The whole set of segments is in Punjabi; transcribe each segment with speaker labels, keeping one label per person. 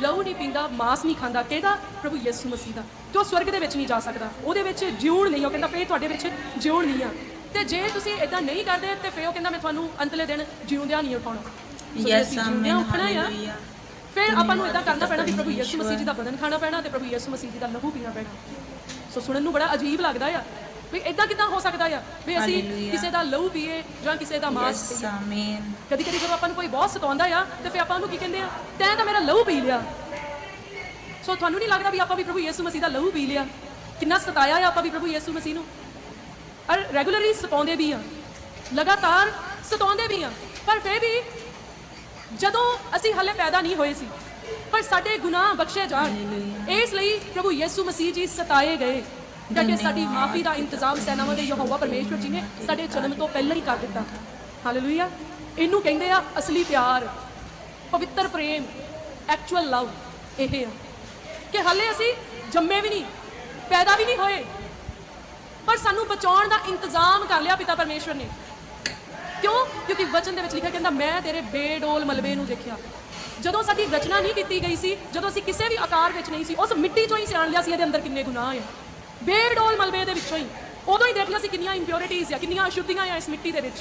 Speaker 1: ਲਹੂ ਨਹੀਂ ਪੀਂਦਾ ਮਾਸ ਨਹੀਂ ਖਾਂਦਾ। ਕਿਹਦਾ ਪ੍ਰਭੂ ਯਿਸੂ ਮਸੀਹ ਦਾ। ਤੇ ਉਹ ਸਵਰਗ ਦੇ ਵਿੱਚ ਨਹੀਂ ਜਾ ਸਕਦਾ। ਉਹਦੇ ਵਿੱਚ ਜਿਉਣ ਨਹੀਂ। ਉਹ ਕਹਿੰਦਾ ਫੇਰ ਤੁਹਾਡੇ ਵਿੱਚ ਜਿਉਣ ਨਹੀਂ ਆ। ਤੇ ਜੇ ਤੁਸੀਂ ਇਦਾਂ ਨਹੀਂ ਕਰਦੇ ਤੇ ਫੇਰ ਉਹ ਕਹਿੰਦਾ ਮੈਂ ਤੁਹਾਨੂੰ ਅੰਤਲੇ ਦਿਨ ਜਿਉਂਦਿਆਂ ਨਹੀਂ ਉਠਾਉਣਾ। ਸੋ ਜੇ
Speaker 2: Yes,
Speaker 1: ਅਸੀਂ ਜਿਉਂਦਿਆਂ
Speaker 2: amen,
Speaker 1: ਉੱਠਣਾ ਆ
Speaker 2: hallelujah.
Speaker 1: ਫਿਰ ਆਪਾਂ ਨੂੰ ਇਦਾਂ ਕਰਨਾ ਪੈਣਾ ਵੀ ਪ੍ਰਭੂ ਯਿਸੂ। ਮਸੀਹ ਜੀ ਦਾ ਬਦਨ ਖਾਣਾ ਪੈਣਾ ਤੇ ਪ੍ਰਭੂ ਯਿਸੂ ਮਸੀਹ ਜੀ ਦਾ ਲਹੂ ਪੀਣਾ ਪੈਣਾ। ਸੋ ਸੁਣਨ ਨੂੰ ਬੜਾ ਅਜੀਬ ਲੱਗਦਾ ਆ। ਵੀ ਇਦਾਂ ਕਿਦਾਂ ਹੋ ਸਕਦਾ ਆ? ਵੀ ਅਸੀਂ
Speaker 2: Hallelujah.
Speaker 1: ਕਿਸੇ ਦਾ ਲਹੂ ਪੀਏ ਜਾਂ ਕਿਸੇ ਦਾ ਮਾਸ
Speaker 2: Yes,
Speaker 1: ਪੀਏ।
Speaker 2: amen.
Speaker 1: ਕਦੀ ਕਦੀ ਜਦੋਂ ਆਪਾਂ ਨੂੰ ਕੋਈ ਬਹੁਤ ਸਤਾਉਂਦਾ ਆ ਤੇ ਫਿਰ ਆਪਾਂ ਉਹਨੂੰ ਕੀ ਕਹਿੰਦੇ ਆ? ਤੈਂ ਤਾਂ ਮੇਰਾ ਲਹੂ ਪੀ ਲਿਆ। ਸੋ ਤੁਹਾਨੂੰ ਨਹੀਂ ਲੱਗਦਾ ਵੀ ਆਪਾਂ ਵੀ ਪ੍ਰਭੂ ਯਿਸੂ ਮਸੀਹ ਦਾ ਲਹੂ ਪੀ ਲਿਆ? ਕਿੰਨਾ ਸਤਾਇਆ ਆ ਆਪਾਂ ਵੀ ਪ੍ਰਭੂ ਯਿਸੂ ਮਸੀਹ ਨੂੰ? ਔਰ ਰੈਗੂਲਰਲੀ ਸਤਾਉਂਦੇ ਵੀ ਆ। ਲਗਾਤਾਰ ਸਤਾਉਂਦੇ ਵੀ ਆ। ਪਰ ਫਿਰ ਵੀ ਜਦੋਂ ਅਸੀਂ ਹਲੇ ਪੈਦਾ ਨਹੀਂ ਹੋਏ ਸੀ ਪਰ ਸਾਡੇ ਗੁਨਾਹ ਬਖਸ਼ੇ ਜਾਣ। ਇਸ ਲਈ ਪ੍ਰਭੂ ਯਿਸੂ ਮਸੀਹ ਜੀ ਸਤਾਏ ਗਏ। ਕਿਉਂਕਿ ਸਾਡੀ ਮਾਫੀ ਦਾ ਇੰਤਜ਼ਾਮ ਸੈਨਾਵਾਂ ਦੇ ਯਹੋਵਾ ਪਰਮੇਸ਼ਵਰ ਜੀ ਨੇ ਸਾਡੇ ਜਨਮ ਤੋਂ ਪਹਿਲਾਂ ਹੀ ਕਰ ਦਿੱਤਾ। ਹਾਲੇਲੂਇਆ ਇਹਨੂੰ ਕਹਿੰਦੇ ਆ ਅਸਲੀ ਪਿਆਰ, ਪਵਿੱਤਰ ਪ੍ਰੇਮ ਐਕਚੁਅਲ ਲਵ ਇਹ ਆ। ਕਿ ਹਲੇ ਅਸੀਂ ਜੰਮੇ ਵੀ ਨਹੀਂ, ਪੈਦਾ ਵੀ ਨਹੀਂ ਹੋਏ, ਪਰ ਸਾਨੂੰ ਬਚਾਉਣ ਦਾ ਇੰਤਜ਼ਾਮ ਕਰ ਲਿਆ ਪਿਤਾ ਪਰਮੇਸ਼ਵਰ ਨੇ। ਕਿਉਂ? ਕਿਉਂਕਿ ਵਚਨ ਦੇ ਵਿੱਚ ਲਿਖਿਆ ਕਹਿੰਦਾ, ਮੈਂ ਤੇਰੇ ਬੇਡੋਲ ਮਲਬੇ ਨੂੰ ਦੇਖਿਆ। ਜਦੋਂ ਸਾਡੀ ਰਚਨਾ ਨਹੀਂ ਕੀਤੀ ਗਈ ਸੀ, ਜਦੋਂ ਅਸੀਂ ਕਿਸੇ ਵੀ ਆਕਾਰ ਵਿੱਚ ਨਹੀਂ ਸੀ, ਉਸ ਮਿੱਟੀ ਚੋਂ ਹੀ ਸਿਆਣ ਲਿਆ ਸੀ, ਇਹਦੇ ਅੰਦਰ ਕਿੰਨੇ ਗੁਨਾਹ ਆ। ਬੇਡੋਲ ਮਲਬੇ ਦੇ ਵਿੱਚੋਂ ਹੀ। ਉਦੋਂ ਹੀ ਦੇਖ ਲਿਆ ਸੀ ਕਿੰਨੀਆਂ ਇੰਪਿਉਰਿਟੀਜ਼ ਆ, ਕਿੰਨੀਆਂ ਅਸ਼ੁੱਧੀਆਂ ਆ ਇਸ ਮਿੱਟੀ ਦੇ ਵਿੱਚ।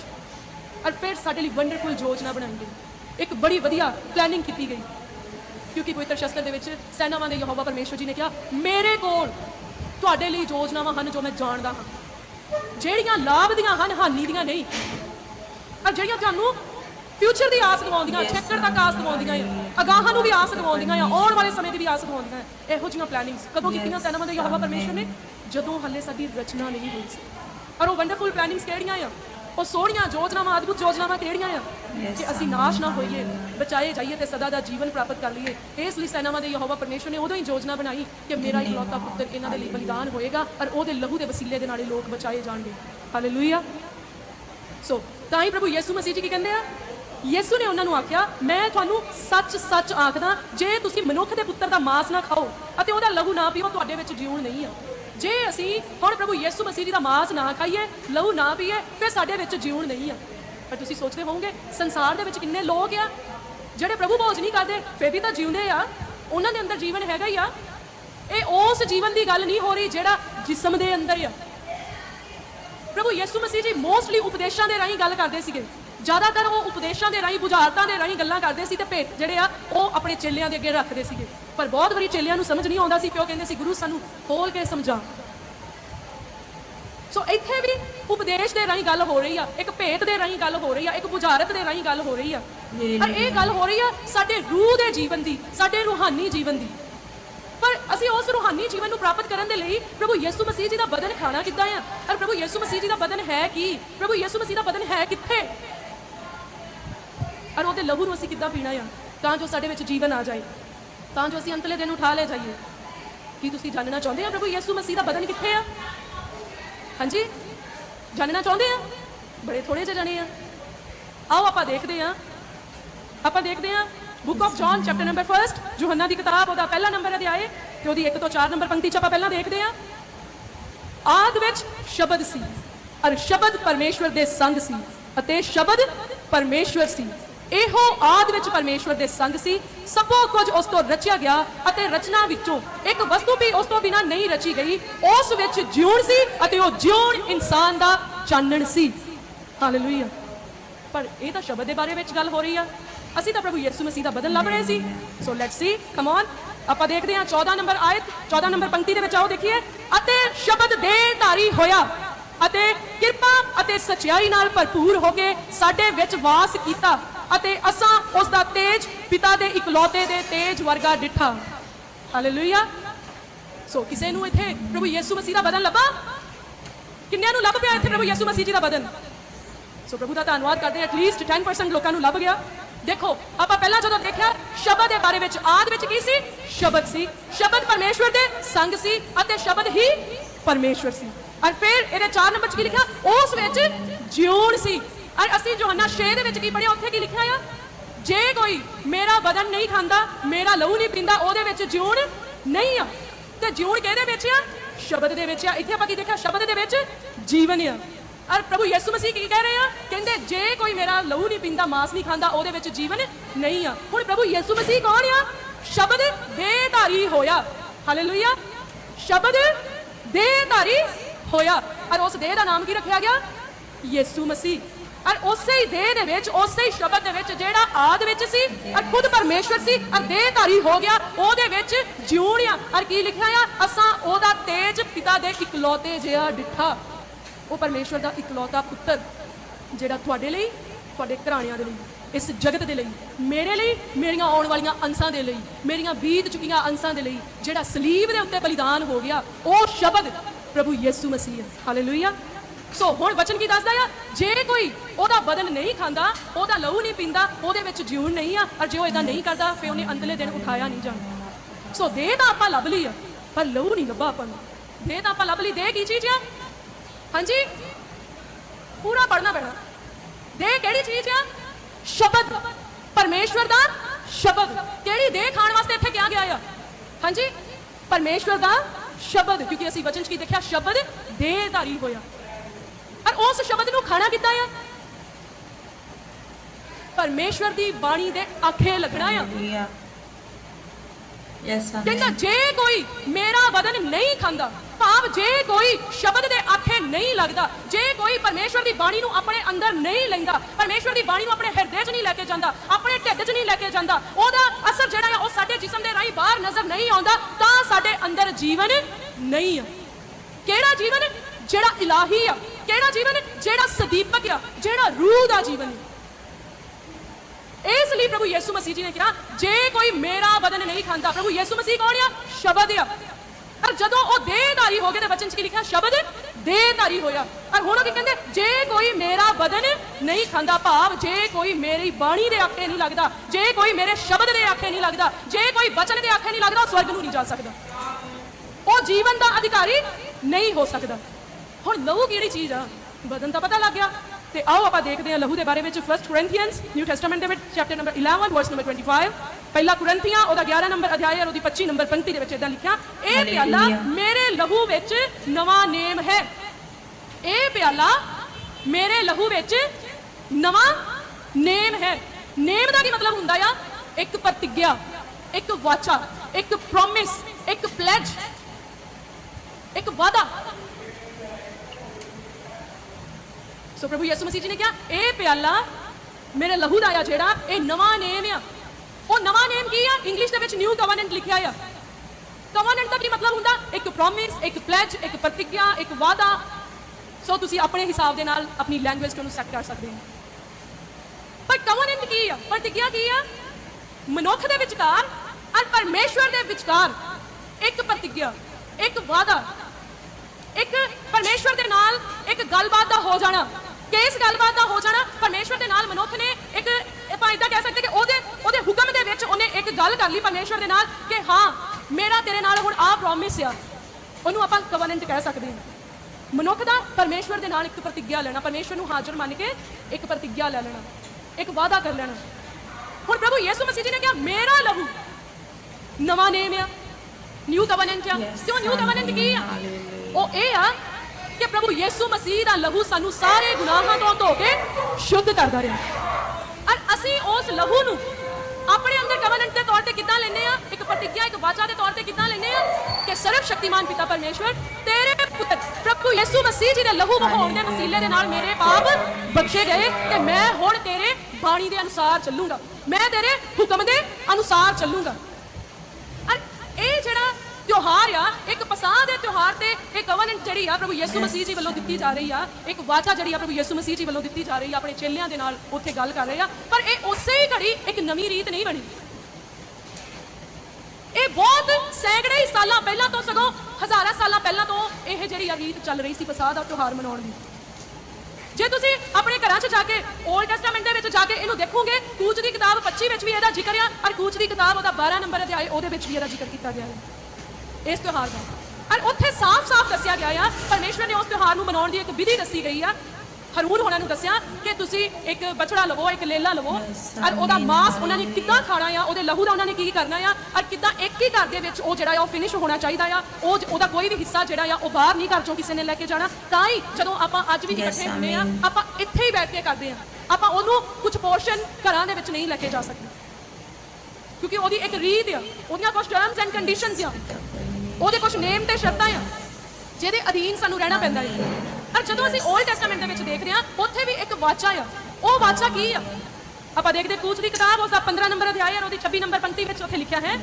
Speaker 1: ਔਰ ਫਿਰ ਸਾਡੇ ਲਈ ਵੰਡਰਫੁਲ ਯੋਜਨਾ ਬਣਾਈ ਗਈ। ਇੱਕ ਬੜੀ ਵਧੀਆ ਪਲੈਨਿੰਗ ਕੀਤੀ ਗਈ। ਕਿਉਂਕਿ ਪਵਿੱਤਰ ਸ਼ਸਤਰ ਦੇ ਵਿੱਚ ਸੈਨਾਵਾਂ ਦੇ ਯਹੋਵਾ ਪਰਮੇਸ਼ਵਰ ਜੀ ਨੇ ਕਿਹਾ, ਮੇਰੇ ਕੋਲ ਤੁਹਾਡੇ ਲਈ ਯੋਜਨਾਵਾਂ ਹਨ ਜੋ ਮੈਂ ਜਾਣਦਾ ਹਾਂ। ਜਿਹੜੀਆਂ ਲਾਭ ਦੀਆਂ ਹਨ, ਹਾਨੀ ਦੀਆਂ ਨਹੀਂ। ਆ ਜਿਹੜੀਆਂ ਤੁਹਾਨੂੰ ਫਿਊਚਰ ਦੀ ਆਸ ਦਿਵਾਉਂਦੀਆਂ ਛੇਕਰ ਤੱਕ ਆਸ ਦਿਵਾਉਂਦੀਆਂ ਆ। ਅਗਾਹਾਂ ਨੂੰ ਵੀ ਆਸ ਦਿਵਾਉਂਦੀਆਂ ਆ ਆਉਣ ਵਾਲੇ ਸਮੇਂ ਦੀ ਵੀ ਆਸ ਦਿਵਾਉਂਦੀਆਂ ਆ। ਇਹੋ ਜਿਹੀਆਂ ਪਲੈਨਿੰਗਸ ਕਦੋਂ ਕੀਤੀਆਂ ਸੈਨਾਵਾਂ ਦੇ ਯਹੋਵਾ ਪਰਮੇਸ਼ਵਰ ਨੇ? ਜਦੋਂ ਹੱਲੇ ਸਾਡੀ ਰਚਨਾ ਨਹੀਂ ਹੋਈ ਸੀ। ਔਰ ਉਹ ਵੰਡਰਫੁਲ ਪਲੈਨਿੰਗਸ ਕਿਹੜੀਆਂ ਆ? ਉਹ ਸੋਹਣੀਆਂ ਯੋਜਨਾਵਾਂ ਅਦਭੁਤ ਯੋਜਨਾਵਾਂ ਕਿਹੜੀਆਂ ਆ? ਕਿ ਅਸੀਂ ਨਾਸ਼ ਨਾ ਹੋਈਏ ਬਚਾਏ ਜਾਈਏ ਤੇ ਸਦਾ ਦਾ ਜੀਵਨ ਪ੍ਰਾਪਤ ਕਰ ਲਈਏ। ਇਸ ਲਈ ਸੈਨਾਵਾਂ ਦੇ ਯਹੋਵਾ ਪਰਮੇਸ਼ਵਰ ਨੇ ਉਦੋਂ ਹੀ ਯੋਜਨਾ ਬਣਾਈ ਕਿ ਮੇਰਾ ਇਕਲੌਤਾ ਪੁੱਤਰ ਇਹਨਾਂ ਦੇ ਲਈ ਬਲੀਦਾਨ ਹੋਏਗਾ ਔਰ ਉਹਦੇ ਲਹੂ ਦੇ ਵਸੀਲੇ ਦੇ ਨਾਲ ਲੋਕ ਬਚਾਏ ਜਾਣਗੇ। ਹਾਲੇਲੂਇਆ ਸੋ ਤਾਂ ਹੀ ਪ੍ਰਭੂ ਯਿਸੂ ਮਸੀਹ ਜੀ ਕੀ ਕਹਿੰਦੇ ਆ? ਯਿਸੂ ਨੇ ਉਹਨਾਂ ਨੂੰ ਆਖਿਆ, ਮੈਂ ਤੁਹਾਨੂੰ ਸੱਚ ਸੱਚ ਆਖਦਾ, ਜੇ ਤੁਸੀਂ ਮਨੁੱਖ ਦੇ ਪੁੱਤਰ ਦਾ ਮਾਸ ਨਾ ਖਾਓ ਅਤੇ ਉਹਦਾ ਲਹੂ ਨਾ ਪੀਓ, ਤੁਹਾਡੇ ਵਿੱਚ ਜੀਵਨ ਨਹੀਂ ਆ। ਜੇ ਅਸੀਂ ਹੁਣ ਪ੍ਰਭੂ ਯਿਸੂ ਮਸੀਹ ਜੀ ਦਾ ਮਾਸ ਨਾ ਖਾਈਏ, ਲਹੂ ਨਾ ਪੀਏ, ਫਿਰ ਸਾਡੇ ਵਿੱਚ ਜੀਵਨ ਨਹੀਂ ਆ। ਪਰ ਤੁਸੀਂ ਸੋਚਦੇ ਹੋਵੋਗੇ, ਸੰਸਾਰ ਦੇ ਵਿੱਚ ਕਿੰਨੇ ਲੋਕ ਆ, ਜਿਹੜੇ ਪ੍ਰਭੂ ਭੋਜ ਨਹੀਂ ਕਰਦੇ, ਫਿਰ ਵੀ ਤਾਂ ਜਿਉਂਦੇ ਆ। ਉਹਨਾਂ ਦੇ ਅੰਦਰ ਜੀਵਨ ਹੈਗਾ ਹੀ ਆ। ਇਹ ਉਸ ਜੀਵਨ ਦੀ ਗੱਲ ਨਹੀਂ ਹੋ ਰਹੀ ਜਿਹੜਾ ਜਿਸਮ ਦੇ ਅੰਦਰ ਆ। ਪ੍ਰਭੂ ਯਿਸੂ ਮਸੀਹ ਜੀ ਮੋਸਟਲੀ ਉਪਦੇਸ਼ਾਂ ਦੇ ਰਾਹੀਂ ਗੱਲ ਕਰਦੇ ਸੀਗੇ। ਜ਼ਿਆਦਾਤਰ ਉਹ ਉਪਦੇਸ਼ਾਂ ਦੇ ਰਾਹੀਂ ਬੁਝਾਰਤਾਂ ਦੇ ਰਾਹੀਂ ਗੱਲਾਂ ਕਰਦੇ ਸੀ ਤੇ ਭੇਤ ਜਿਹੜੇ ਆ ਉਹ ਆਪਣੇ ਚੇਲਿਆਂ ਦੇ ਅੱਗੇ ਰੱਖਦੇ ਸੀਗੇ। ਪਰ ਬਹੁਤ ਵਾਰੀ ਚੇਲਿਆਂ ਨੂੰ ਸਮਝ ਨਹੀਂ ਆਉਂਦਾ ਸੀ ਕਿਉਂ ਕਹਿੰਦੇ ਸੀ ਗੁਰੂ ਸਾਨੂੰ ਖੋਲ ਕੇ ਸਮਝਾ। ਸੋ ਇੱਥੇ ਵੀ ਉਪਦੇਸ਼ ਦੇ ਰਾਹੀਂ ਗੱਲ ਹੋ ਰਹੀ ਆ ਇੱਕ ਭੇਤ ਦੇ ਰਾਹੀਂ ਗੱਲ ਹੋ ਰਹੀ ਆ ਇੱਕ ਬੁਝਾਰਤ ਦੇ ਰਾਹੀਂ ਗੱਲ ਹੋ ਰਹੀ ਆ। ਪਰ ਇਹ ਗੱਲ ਹੋ ਰਹੀ ਆ ਸਾਡੇ ਰੂਹ ਦੇ ਜੀਵਨ ਦੀ ਸਾਡੇ ਰੂਹਾਨੀ ਜੀਵਨ ਦੀ। ਪਰ ਅਸੀਂ ਉਸ ਰੂਹਾਨੀ ਜੀਵਨ ਨੂੰ ਪ੍ਰਾਪਤ ਕਰਨ ਦੇ ਲਈ ਪ੍ਰਭੂ ਯਿਸੂ ਮਸੀਹ ਜੀ ਦਾ ਬਦਨ ਖਾਣਾ ਕਿੱਦਾਂ ਆ? ਔਰ ਪ੍ਰਭੂ ਯਿਸੂ ਮਸੀਹ ਜੀ ਦਾ ਬਦਨ ਹੈ ਕੀ? ਪ੍ਰਭੂ ਯਿਸੂ ਮਸੀਹ ਦਾ ਬਦਨ ਹੈ ਕਿੱਥੇ? ਔਰ ਉਹਦੇ ਲਹੂ ਨੂੰ ਅਸੀਂ ਕਿੱਦਾਂ ਪੀਣਾ ਆ? ਤਾਂ ਜੋ ਸਾਡੇ ਵਿੱਚ ਜੀਵਨ ਆ ਜਾਏ। ਤਾਂ ਜੋ ਅਸੀਂ ਅੰਤਲੇ ਦਿਨ ਉਠਾ ਲੈ ਜਾਈਏ। ਕੀ ਤੁਸੀਂ ਜਾਣਨਾ ਚਾਹੁੰਦੇ ਹੋ ਪ੍ਰਭੂ ਯਿਸੂ ਮਸੀਹ ਦਾ ਬਦਨ ਕਿੱਥੇ ਆ? ਹਾਂਜੀ? ਜਾਣਨਾ ਚਾਹੁੰਦੇ ਆ? ਬੜੇ ਥੋੜੇ ਜਿਹੇ ਜਾਣੇ ਆ। ਆਓ, ਆਪਾਂ ਦੇਖਦੇ ਆ। ਆਪਾਂ ਦੇਖਦੇ ਹਾਂ book of John chapter number 1 ਯੋਹੰਨਾ ਦੀ ਕਿਤਾਬ, ਉਹਦਾ ਪਹਿਲਾ ਨੰਬਰ ਅਧਿਆਏ ਤੇ ਉਹਦੀ 1 ਤੋਂ 4 ਨੰਬਰ ਪੰਕਤੀ ਚ ਆਪਾਂ ਪਹਿਲਾਂ ਦੇਖਦੇ ਹਾਂ ਆਦ ਵਿੱਚ ਸ਼ਬਦ ਸੀ, ਅਰ ਸ਼ਬਦ ਪਰਮੇਸ਼ਵਰ ਦੇ ਸੰਗ ਸੀ ਅਤੇ ਸ਼ਬਦ ਪਰਮੇਸ਼ਵਰ ਸੀ। ਇਹੋ ਆਦ ਵਿੱਚ ਪਰਮੇਸ਼ਵਰ ਦੇ ਸੰਗ ਸੀ। ਸਭੋ ਕੁਝ ਉਸ ਤੋਂ ਰਚਿਆ ਗਿਆ ਅਤੇ ਰਚਨਾ ਵਿੱਚੋਂ ਇੱਕ ਵਸਤੂ ਵੀ ਉਸ ਤੋਂ ਬਿਨਾ ਨਹੀਂ ਰਚੀ ਗਈ। ਉਸ ਵਿੱਚ ਜਿਉਣ ਸੀ ਅਤੇ ਉਹ ਜਿਉਣ ਇਨਸਾਨ ਦਾ ਚਾਨਣ ਸੀ। ਹਾਲੇਲੂਇਆ ਪਰ ਇਹ ਤਾਂ ਸ਼ਬਦ ਦੇ ਬਾਰੇ ਵਿੱਚ ਗੱਲ ਹੋ ਰਹੀ ਆ। ਅਸੀਂ ਤਾਂ ਪ੍ਰਭੂ ਯਿਸੂ ਮਸੀਹ ਦਾ ਬਦਨ ਲੱਭ ਰਹੇ ਸੀ। So let's see come on ਆਪਾਂ ਦੇਖਦੇ ਹਾਂ 14 ਨੰਬਰ ਆਇਤ 14 ਨੰਬਰ ਪੰਕਤੀ ਦੇ ਵਿੱਚ ਆਓ, ਦੇਖੀਏ। ਅਤੇ ਸ਼ਬਦ ਦੇ ਧਾਰੀ ਹੋਇਆ ਅਤੇ ਕਿਰਪਾ ਅਤੇ ਸਚਾਈ ਨਾਲ ਭਰਪੂਰ ਹੋ ਕੇ ਸਾਡੇ ਵਿੱਚ ਵਾਸ ਕੀਤਾ। ਅਤੇ ਅਸਾਂ ਉਸ ਦਾ ਤੇਜ ਪਿਤਾ ਦੇ ਇਕਲੌਤੇ ਦੇ ਤੇਜ ਵਰਗਾ ਡਿਠਾ। ਹਾਲੇਲੂਇਆ ਸੋ ਕਿਸੇ ਨੂੰ ਇੱਥੇ ਪ੍ਰਭੂ ਯਿਸੂ ਮਸੀਹ ਦਾ ਬਦਨ ਲੱਭਾ? ਕਿੰਨਿਆਂ ਨੂੰ ਲੱਭ ਪਿਆ ਇੱਥੇ ਪ੍ਰਭੂ ਯਿਸੂ ਮਸੀਹ ਜੀ ਦਾ ਬਦਨ? ਸੋ ਪ੍ਰਭੂ ਦਾ ਧੰਨਵਾਦ ਕਰਦੇ ਹਾਂ। ਐਟਲੀਸਟ 10% ਲੋਕਾਂ ਨੂੰ ਲੱਭ ਗਿਆ। ਦੇਖੋ, ਆਪਾਂ ਪਹਿਲਾਂ ਜਦੋਂ ਦੇਖਿਆ, ਸ਼ਬਦ ਦੇ ਬਾਰੇ ਵਿੱਚ ਆਦ ਵਿੱਚ ਕੀ ਸੀ? ਸ਼ਬਦ ਸੀ। ਸ਼ਬਦ ਪਰਮੇਸ਼ਵਰ ਦੇ ਸੰਗ ਸੀ ਅਤੇ ਸ਼ਬਦ ਹੀ ਪਰਮੇਸ਼ਵਰ ਸੀ। ਔਰ ਫਿਰ ਇਹਦੇ 4 ਨੰਬਰ 'ਚ ਕੀ ਲਿਖਿਆ? ਉਸ ਵਿੱਚ ਜਿਉਣ ਸੀ। ਔਰ ਅਸੀਂ ਯੋਹੰਨਾ 6 ਦੇ ਵਿੱਚ ਕੀ ਪੜਿਆ ਉੱਥੇ ਕੀ ਲਿਖਿਆ ਆ? ਜੇ ਕੋਈ ਮੇਰਾ ਬਦਨ ਨਹੀਂ ਖਾਂਦਾ, ਮੇਰਾ ਲਹੂ ਨਹੀਂ ਪੀਂਦਾ, ਉਹਦੇ ਵਿੱਚ ਜਿਉਣ ਨਹੀਂ ਆ। ਤੇ ਜਿਉਣ ਕਿਹਦੇ ਵਿੱਚ ਆ? ਸ਼ਬਦ ਦੇ ਵਿੱਚ ਆ। ਇੱਥੇ ਆਪਾਂ ਕੀ ਦੇਖਿਆ? ਸ਼ਬਦ ਦੇ ਵਿੱਚ ਜੀਵਨ ਆ। ਔਰ ਪ੍ਰਭੂ ਯਿਸੂ ਮਸੀਹ ਕੀ ਕਹਿ ਰਹੇ ਆ? ਕਹਿੰਦੇ, ਜੇ ਕੋਈ ਮੇਰਾ ਲਹੂ ਨਹੀਂ ਪੀਂਦਾ, ਮਾਸ ਨਹੀਂ ਖਾਂਦਾ, ਉਹਦੇ ਵਿੱਚ ਜੀਵਨ ਨਹੀਂ ਆ। ਹੁਣ ਪ੍ਰਭੂ ਯਿਸੂ ਮਸੀਹ ਕੌਣ ਆ? ਸ਼ਬਦ ਦੇਹਧਾਰੀ ਹੋਇਆ। ਹਾਲੇਲੂਇਆ ਸ਼ਬਦ ਦੇਹਧਾਰੀ ਹੋਇਆ। ਔਰ ਉਸ ਦੇਹ ਦਾ ਨਾਮ ਕੀ ਰੱਖਿਆ ਗਿਆ? ਯਿਸੂ ਮਸੀਹ। ਔਰ ਉਸੇ ਹੀ ਦੇਹ ਦੇ ਵਿੱਚ, ਉਸੇ ਹੀ ਸ਼ਬਦ ਦੇ ਵਿੱਚ ਜਿਹੜਾ ਆਦ ਵਿੱਚ ਸੀ, ਔਰ ਖੁਦ ਪਰਮੇਸ਼ਵਰ ਸੀ, ਔਰ ਦੇਹਧਾਰੀ ਹੋ ਗਿਆ, ਉਹਦੇ ਵਿੱਚ ਜਿਉਣ ਆ। ਔਰ ਕੀ ਲਿਖਿਆ ਆ? ਅਸਾਂ ਉਹਦਾ ਤੇਜ ਪਿਤਾ ਦੇ ਇਕਲੌਤੇ ਜਿਹਾ ਡਿੱਠਾ। ਉਹ ਪਰਮੇਸ਼ਵਰ ਦਾ ਇਕਲੌਤਾ ਪੁੱਤਰ, ਜਿਹੜਾ ਤੁਹਾਡੇ ਲਈ, ਤੁਹਾਡੇ ਘਰਾਣਿਆਂ ਦੇ ਲਈ, ਇਸ ਜਗਤ ਦੇ ਲਈ, ਮੇਰੇ ਲਈ, ਮੇਰੀਆਂ ਆਉਣ ਵਾਲੀਆਂ ਅੰਸਾਂ ਦੇ ਲਈ, ਮੇਰੀਆਂ ਬੀਤ ਚੁੱਕੀਆਂ ਅੰਸਾਂ ਦੇ ਲਈ, ਜਿਹੜਾ ਸਲੀਬ ਦੇ ਉੱਤੇ ਬਲੀਦਾਨ ਹੋ ਗਿਆ, ਉਹ ਸ਼ਬਦ ਪ੍ਰਭੂ ਯਿਸੂ ਮਸੀਹ ਹੈ। ਹਾਲੇਲੂਇਆ ਸੋ ਹੁਣ ਵਚਨ ਕੀ ਦੱਸਦਾ ਆ? ਜੇ ਕੋਈ ਉਹਦਾ ਬਦਨ ਨਹੀਂ ਖਾਂਦਾ, ਉਹਦਾ ਲਹੂ ਨਹੀਂ ਪੀਂਦਾ, ਉਹਦੇ ਵਿੱਚ ਜੀਵਨ ਨਹੀਂ ਆ, ਔਰ ਜੇ ਉਹ ਇਦਾਂ ਨਹੀਂ ਕਰਦਾ, ਫਿਰ ਉਹਨੇ ਅੰਦਲੇ ਦਿਨ ਉਠਾਇਆ ਨਹੀਂ ਜਾਂਦਾ ਸੋ ਦੇਹ ਤਾਂ ਆਪਾਂ ਲੱਭ ਲਈ ਆ, ਪਰ ਲਹੂ ਨਹੀਂ ਲੱਭਾ ਆਪਾਂ ਨੂੰ। ਦੇਹ ਤਾਂ ਆਪਾਂ ਲੱਭ ਲਈ ਦੇਹ ਕੀ ਚੀਜ਼ ਆ? ਹਾਂਜੀ? ਪੂਰਾ ਪੜਨਾ ਪੈਣਾ। ਦੇਹ ਕਿਹੜੀ ਚੀਜ਼ ਆ? ਸ਼ਬਦ। ਪਰਮੇਸ਼ਵਰ ਦਾ ਸ਼ਬਦ। ਕਿਹੜੀ ਦੇਹ ਖਾਣ ਵਾਸਤੇ ਇੱਥੇ ਕਿਹਾ ਗਿਆ ਆ? ਹਾਂਜੀ? ਪਰਮੇਸ਼ਵਰ ਦਾ ਸ਼ਬਦ। ਕਿਉਂਕਿ ਅਸੀਂ ਵਚਨ 'ਚ ਕੀ ਦੇਖਿਆ? ਸ਼ਬਦ ਦੇਹਧਾਰੀ ਹੋਇਆ। ਔਰ ਉਸ ਸ਼ਬਦ ਨੂੰ ਖਾਣਾ ਕਿੱਦਾਂ ਆ। ਪਰਮੇਸ਼ਵਰ ਦੀ ਬਾਣੀ ਦੇ ਆਖੇ ਲੱਗਣਾ ਆ। ਕਹਿੰਦਾ. ਜੇ ਕੋਈ ਮੇਰਾ ਵਦਨ ਨਹੀਂ ਖਾਂਦਾ ਭਾਵ ਜੇ ਕੋਈ ਸ਼ਬਦ ਦੇ ਆਖੇ ਨਹੀਂ ਲੱਗਦਾ ਜੇ ਕੋਈ ਪਰਮੇਸ਼ਵਰ ਦੀ ਬਾਣੀ ਨੂੰ ਆਪਣੇ ਅੰਦਰ ਨਹੀਂ ਲੈਂਦਾ ਪਰਮੇਸ਼ਵਰ ਦੀ ਬਾਣੀ ਨੂੰ ਆਪਣੇ ਹਿਰਦੇ 'ਚ ਨਹੀਂ ਲੈ ਕੇ ਜਾਂਦਾ ਆਪਣੇ ਢਿੱਡ 'ਚ ਨਹੀਂ ਲੈ ਕੇ ਜਾਂਦਾ ਉਹਦਾ ਅਸਰ ਜਿਹੜਾ ਆ ਉਹ ਸਾਡੇ ਜਿਸਮ ਦੇ ਰਾਹੀਂ ਬਾਹਰ ਨਜ਼ਰ ਨਹੀਂ ਆਉਂਦਾ ਤਾਂ ਸਾਡੇ ਅੰਦਰ ਜੀਵਨ ਨਹੀਂ ਆ। ਕਿਹੜਾ ਜੀਵਨ? ਜਿਹੜਾ ਇਲਾਹੀ ਆ। ਕਿਹੜਾ ਜੀਵਨ ਜਿਹੜਾ ਸਦੀਪਕ ਆ, ਜਿਹੜਾ ਰੂਹ ਦਾ ਜੀਵਨ ਹੈ। ਇਸ ਲਈ ਪ੍ਰਭੂ ਯਿਸੂ ਮਸੀਹ ਜੀ ਨੇ ਕਿਹਾ, ਜੇ ਕੋਈ ਮੇਰਾ ਬਦਨ ਨਹੀਂ ਖਾਂਦਾ, ਪ੍ਰਭੂ ਯਿਸੂ ਮਸੀਹ ਕੌਣ ਆ? ਸ਼ਬਦ ਆ। ਪਰ ਜਦੋਂ ਉਹ ਦੇਹਧਾਰੀ ਹੋ ਗਏ ਤੇ ਵਚਨ ਚ ਕੀ ਲਿਖਿਆ? ਸ਼ਬਦ ਦੇਹਧਾਰੀ ਹੋਇਆ। ਔਰ ਹੁਣ ਉਹ ਕੀ ਕਹਿੰਦੇ? ਜੇ ਕੋਈ ਮੇਰਾ ਬਦਨ ਨਹੀਂ ਖਾਂਦਾ, ਭਾਵ ਜੇ ਕੋਈ ਮੇਰੀ ਬਾਣੀ ਦੇ ਆਖੇ ਨਹੀਂ ਲੱਗਦਾ, ਜੇ ਕੋਈ ਮੇਰੇ ਸ਼ਬਦ ਦੇ ਆਖੇ ਨਹੀਂ ਲੱਗਦਾ, ਜੇ ਕੋਈ ਬਚਨ ਦੇ ਆਖੇ ਨਹੀਂ ਲੱਗਦਾ, ਉਹ ਸਵਰਗ ਨੂੰ ਨਹੀਂ ਜਾ ਸਕਦਾ। ਉਹ ਜੀਵਨ ਦਾ ਅਧਿਕਾਰੀ ਨਹੀਂ ਹੋ ਸਕਦਾ। ਹੁਣ ਲਹੂ ਕਿਹੜੀ ਚੀਜ਼ ਆ? ਬਦਨ ਤਾਂ ਪਤਾ ਲੱਗ ਗਿਆ। ਤੇ ਆਓ ਆਪਾਂ ਦੇਖਦੇ ਹਾਂ ਲਹੂ ਦੇ ਬਾਰੇ ਵਿੱਚ 1 ਕੋਰਿੰਥੀਅਨਸ ਨਿਊ ਟੈਸਟਾਮੈਂਟ ਦੇ ਵਿੱਚ ਚੈਪਟਰ ਨੰਬਰ 11 ਵਰਸ ਨੰਬਰ 25 ਪਹਿਲਾ ਕੁਰਿੰਥੀਆਂ ਉਹਦਾ 11 ਨੰਬਰ ਅਧਿਆਇ ਔਰ ਉਹਦੀ 25 ਨੰਬਰ ਪੰਕਤੀ ਦੇ ਵਿੱਚ ਇਦਾਂ ਲਿਖਿਆ ਇਹ ਪਿਆਲਾ. ਮੇਰੇ ਲਹੂ ਵਿੱਚ ਨਵਾਂ ਨੇਮ ਹੈ। ਇਹ ਪਿਆਲਾ ਮੇਰੇ ਲਹੂ ਵਿੱਚ ਨਵਾਂ ਨੇਮ ਹੈ। ਨੇਮ ਦਾ ਕੀ ਮਤਲਬ ਹੁੰਦਾ ਆ? ਇੱਕ ਪ੍ਰਤੀਗਿਆ ਇੱਕ ਵਾਚਾ ਇੱਕ ਪ੍ਰੋਮਿਸ ਇੱਕ ਪਲੇਜ ਇੱਕ ਵਾਦਾ ਸੋ ਪ੍ਰਭੂ ਯਿਸੂ ਮਸੀਹ ਜੀ ਨੇ ਕਿਹਾ, ਇਹ ਪਿਆਲਾ, ਮੇਰੇ ਲਹੂ ਦਾ ਆ ਜਿਹੜਾ, ਇਹ ਨਵਾਂ ਨੇਮ ਆ। ਉਹ ਨਵਾਂ ਨੇਮ ਕੀ ਆ? ਇੰਗਲਿਸ਼ ਦੇ ਵਿੱਚ ਨਿਊ ਕਵਨੈਂਟ ਲਿਖਿਆ ਆ। ਕਵਨੈਂਟ ਦਾ ਕੀ ਮਤਲਬ ਹੁੰਦਾ? ਇੱਕ ਪ੍ਰੋਮਿਸ ਇੱਕ ਪਲੇਜ ਇੱਕ ਪ੍ਰਤੀਗਿਆ, ਇੱਕ ਵਾਦਾ ਸੋ ਤੁਸੀਂ ਆਪਣੇ ਹਿਸਾਬ ਦੇ ਨਾਲ ਆਪਣੀ ਲੈਂਗੁਏਜ ਨੂੰ ਸੈੱਟ ਕਰ ਸਕਦੇ ਹੋ। ਪਰ ਕਵਨੈਂਟ ਕੀ ਆ? ਪ੍ਰਤੀਗਿਆ ਕੀ ਆ? ਮਨੁੱਖ ਦੇ ਵਿਚਕਾਰ ਔਰ ਪਰਮੇਸ਼ਵਰ ਦੇ ਵਿਚਕਾਰ ਇੱਕ ਪ੍ਰਤੀਗਿਆ, ਇੱਕ ਵਾਅਦਾ। ਇੱਕ ਪਰਮੇਸ਼ਵਰ ਦੇ ਨਾਲ ਇੱਕ ਗੱਲਬਾਤ ਦਾ ਹੋ ਜਾਣਾ। ਕਿਸ ਗੱਲਬਾਤ ਦਾ ਹੋ ਜਾਣਾ ਪਰਮੇਸ਼ਵਰ ਦੇ ਨਾਲ ਮਨੁੱਖ ਨੇ ਇੱਕ ਆਪਾਂ ਇਦਾਂ ਕਹਿ ਸਕਦੇ ਕਿ ਉਹਦੇ ਉਹਦੇ ਹੁਕਮ ਦੇ ਵਿੱਚ ਉਹਨੇ ਇੱਕ ਗੱਲ ਕਰ ਲਈ ਪਰਮੇਸ਼ਵਰ ਦੇ ਨਾਲ ਕਿ ਹਾਂ ਮੇਰਾ ਤੇਰੇ ਨਾਲ ਹੁਣ ਆਹ ਪ੍ਰੋਮਿਸ ਆ। ਉਹਨੂੰ ਆਪਾਂ ਕਵਨੈਂਟ ਕਹਿ ਸਕਦੇ ਹਾਂ। ਮਨੁੱਖ ਦਾ ਪਰਮੇਸ਼ਵਰ ਦੇ ਨਾਲ ਇੱਕ ਪ੍ਰਤੀਗਿਆ ਲੈਣਾ ਪਰਮੇਸ਼ਵਰ ਨੂੰ ਹਾਜ਼ਰ ਮੰਨ ਕੇ ਇੱਕ ਪ੍ਰਤੀਗਿਆ ਲੈ ਲੈਣਾ ਇੱਕ ਵਾਅਦਾ ਕਰ ਲੈਣਾ। ਹੁਣ ਪ੍ਰਭੂ ਯਿਸੂ ਮਸੀਹ ਜੀ ਨੇ ਕਿਹਾ ਮੇਰਾ ਲਹੂ ਨਵਾਂ ਨੇਮ ਆ ਨਿਊ ਕਵਨੈਂਟ ਆ। ਕਿਉਂ ਨਿਊ ਕਵਨੈਂਟ ਕੀ ਆ. ਉਹ ਇਹ ਆ ਕਿ ਪ੍ਰਭੂ ਯਿਸੂ ਮਸੀਹ ਦਾ ਲਹੂ ਸਾਨੂੰ ਸਾਰੇ ਗੁਨਾਹਾਂ ਤੋਂ ਧੋ ਕੇ ਸ਼ੁੱਧ ਕਰਦਾ ਰਿਹਾ। ਔਰ ਅਸੀਂ ਉਸ ਲਹੂ ਨੂੰ ਆਪਣੇ ਅੰਦਰ ਕਵਨੈਂਟ ਦੇ ਤੌਰ ਤੇ ਕਿੱਦਾਂ ਲੈਨੇ ਆ ਇੱਕ ਪ੍ਰਤੀਗਿਆ, ਇੱਕ ਵਾਚਾ ਦੇ ਤੌਰ ਤੇ ਕਿੱਦਾਂ ਲੈਨੇ ਆ ਕਿ ਸਰਵ ਸ਼ਕਤੀਮਾਨ ਪਿਤਾ ਪਰਮੇਸ਼ਵਰ, ਤੇਰੇ ਪੁੱਤਰ, ਪ੍ਰਭੂ ਯਿਸੂ ਮਸੀਹ ਜੀ ਦੇ ਲਹੂ ਵਹਾਉਣ ਦੇ ਵਸੀਲੇ ਦੇ ਨਾਲ ਮੇਰੇ ਪਾਪ ਬਖਸ਼ੇ ਗਏ ਤੇ ਮੈਂ ਹੁਣ ਤੇਰੇ ਬਾਣੀ ਦੇ ਅਨੁਸਾਰ ਚੱਲੂਗਾ। ਮੈਂ ਤੇਰੇ ਹੁਕਮ ਦੇ ਅਨੁਸਾਰ ਚੱਲੂਗਾ। ਤਿਉਹਾਰ ਆ ਇੱਕ ਪਸਾਹ ਦੇ ਤਿਉਹਾਰ ਤੇ ਇਹ ਕਵਨੈਂਟ ਜਿਹੜੀ ਆ ਪ੍ਰਭੂ ਯਿਸੂ ਮਸੀਹ ਜੀ ਵੱਲੋਂ ਦਿੱਤੀ ਜਾ ਰਹੀ ਆ ਇੱਕ ਵਾਚਾ ਜਿਹੜੀ ਆ ਪ੍ਰਭੂ ਯਿਸੂ ਮਸੀਹ ਜੀ ਵੱਲੋਂ ਦਿੱਤੀ ਜਾ ਰਹੀ ਆ ਆਪਣੇ ਚੇਲਿਆਂ ਦੇ ਨਾਲ ਉੱਥੇ ਗੱਲ ਕਰ ਰਹੇ ਆ ਪਰ ਇਹ ਉਸੇ ਹੀ ਘੜੀ ਇੱਕ ਨਵੀਂ ਰੀਤ ਨਹੀਂ ਬਣੀ। ਇਹ ਬਹੁਤ ਸੈਂਕੜੇ ਹੀ ਸਾਲਾਂ ਪਹਿਲਾਂ ਤੋਂ ਸਗੋਂ ਹਜ਼ਾਰਾਂ ਸਾਲਾਂ ਪਹਿਲਾਂ ਤੋਂ ਇਹ ਜਿਹੜੀ ਆ ਰੀਤ ਚੱਲ ਰਹੀ ਸੀ ਪਸਾਹ ਦਾ ਤਿਉਹਾਰ ਮਨਾਉਣ ਦੀ। ਜੇ ਤੁਸੀਂ ਆਪਣੇ ਘਰਾਂ 'ਚ ਜਾ ਕੇ 올ਡ ਟੈਸਟਾਮੈਂਟ ਦੇ ਵਿੱਚ ਜਾ ਕੇ ਇਹਨੂੰ ਦੇਖੋਗੇ ਕੂਚ ਦੀ ਕਿਤਾਬ 25 ਵਿੱਚ ਵੀ ਇਹਦਾ ਜ਼ਿਕਰ ਆ ਔਰ ਕੂਚ ਦੀ ਕਿਤਾਬ ਉਹਦਾ 12 ਨੰਬਰ ਅਧਿਆਇ ਉਹਦੇ ਵਿੱਚ ਵੀ ਇਹਦਾ ਜ਼ਿਕਰ ਕੀਤਾ ਗਿਆ ਹੈ। ਇਸ ਤਿਉਹਾਰ ਦਾ ਔਰ ਉੱਥੇ ਸਾਫ਼-ਸਾਫ਼ ਦੱਸਿਆ ਗਿਆ ਆ ਪਰਮੇਸ਼ਵਰ ਨੇ ਉਸ ਤਿਉਹਾਰ ਨੂੰ ਮਨਾਉਣ ਦੀ ਇੱਕ ਵਿਧੀ ਦੱਸੀ ਗਈ ਆ। ਹਰੂਨ ਹੋਣਾ ਨੂੰ ਦੱਸਿਆ ਕਿ ਤੁਸੀਂ ਇੱਕ ਬਛੜਾ ਲਵੋ ਇੱਕ ਲੇਲਾ ਲਵੋ ਔਰ ਉਹਦਾ. ਮਾਸ ਉਹਨਾਂ ਨੇ ਕਿੱਦਾਂ ਖਾਣਾ ਆ ਉਹਦੇ ਲਹੂ ਦਾ ਉਹਨਾਂ ਨੇ ਕੀ ਕਰਨਾ ਆ ਔਰ ਕਿੱਦਾਂ ਇੱਕ ਹੀ ਘਰ ਦੇ ਵਿੱਚ ਉਹ ਜਿਹੜਾ ਆ ਉਹ ਫਿਨਿਸ਼ ਹੋਣਾ ਚਾਹੀਦਾ ਆ। ਉਹ ਉਹਦਾ ਕੋਈ ਵੀ ਹਿੱਸਾ ਜਿਹੜਾ ਆ ਉਹ ਬਾਹਰ ਨਹੀਂ ਘਰ ਚੋਂ ਕਿਸੇ ਨੇ ਲੈ ਕੇ ਜਾਣਾ। ਤਾਂ ਹੀ ਜਦੋਂ ਆਪਾਂ ਅੱਜ ਵੀ ਇਕੱਠੇ ਹੁੰਦੇ ਆ. ਆਪਾਂ ਇੱਥੇ ਹੀ ਬੈਠ ਕੇ ਕਰਦੇ ਆ। ਆਪਾਂ ਉਹਨੂੰ ਕੁਝ ਪੋਰਸ਼ਨ ਘਰਾਂ ਦੇ ਵਿੱਚ ਨਹੀਂ ਲੈ ਕੇ ਜਾ ਸਕਦੇ। ਕਿਉਂਕਿ ਉਹਦੀ ਇੱਕ ਰੀਤ ਆ ਉਹਦੀਆਂ ਕੁਝ ਟਰਮਸ ਐਂਡ ਕੰਡੀਸ਼ਨਸ ਆ। ਉਹਦੇ ਕੁਝ ਨੇਮ ਤੇ ਸ਼ਰਤਾਂ ਆ, ਜਿਹਦੇ ਅਧੀਨ ਸਾਨੂੰ ਰਹਿਣਾ ਪੈਂਦਾ ਹੈ ਪਰ ਜਦੋਂ ਅਸੀਂ 올ਡ ਟੈਸਟਾਮੈਂਟ ਦੇ ਵਿੱਚ ਦੇਖਦੇ ਹਾਂ, ਉੱਥੇ ਵੀ ਇੱਕ ਵਾਚਾ ਆ। ਉਹ ਵਾਚਾ ਕੀ ਆ? ਆਪਾਂ ਦੇਖਦੇ ਕੂਚ ਦੀ ਕਿਤਾਬ, ਉਸ ਦਾ 15 ਨੰਬਰ ਅਧਿਆਇ ਔਰ ਉਹਦੀ 26 ਨੰਬਰ ਪੰਕਤੀ ਵਿੱਚ ਉੱਥੇ ਲਿਖਿਆ ਹੈ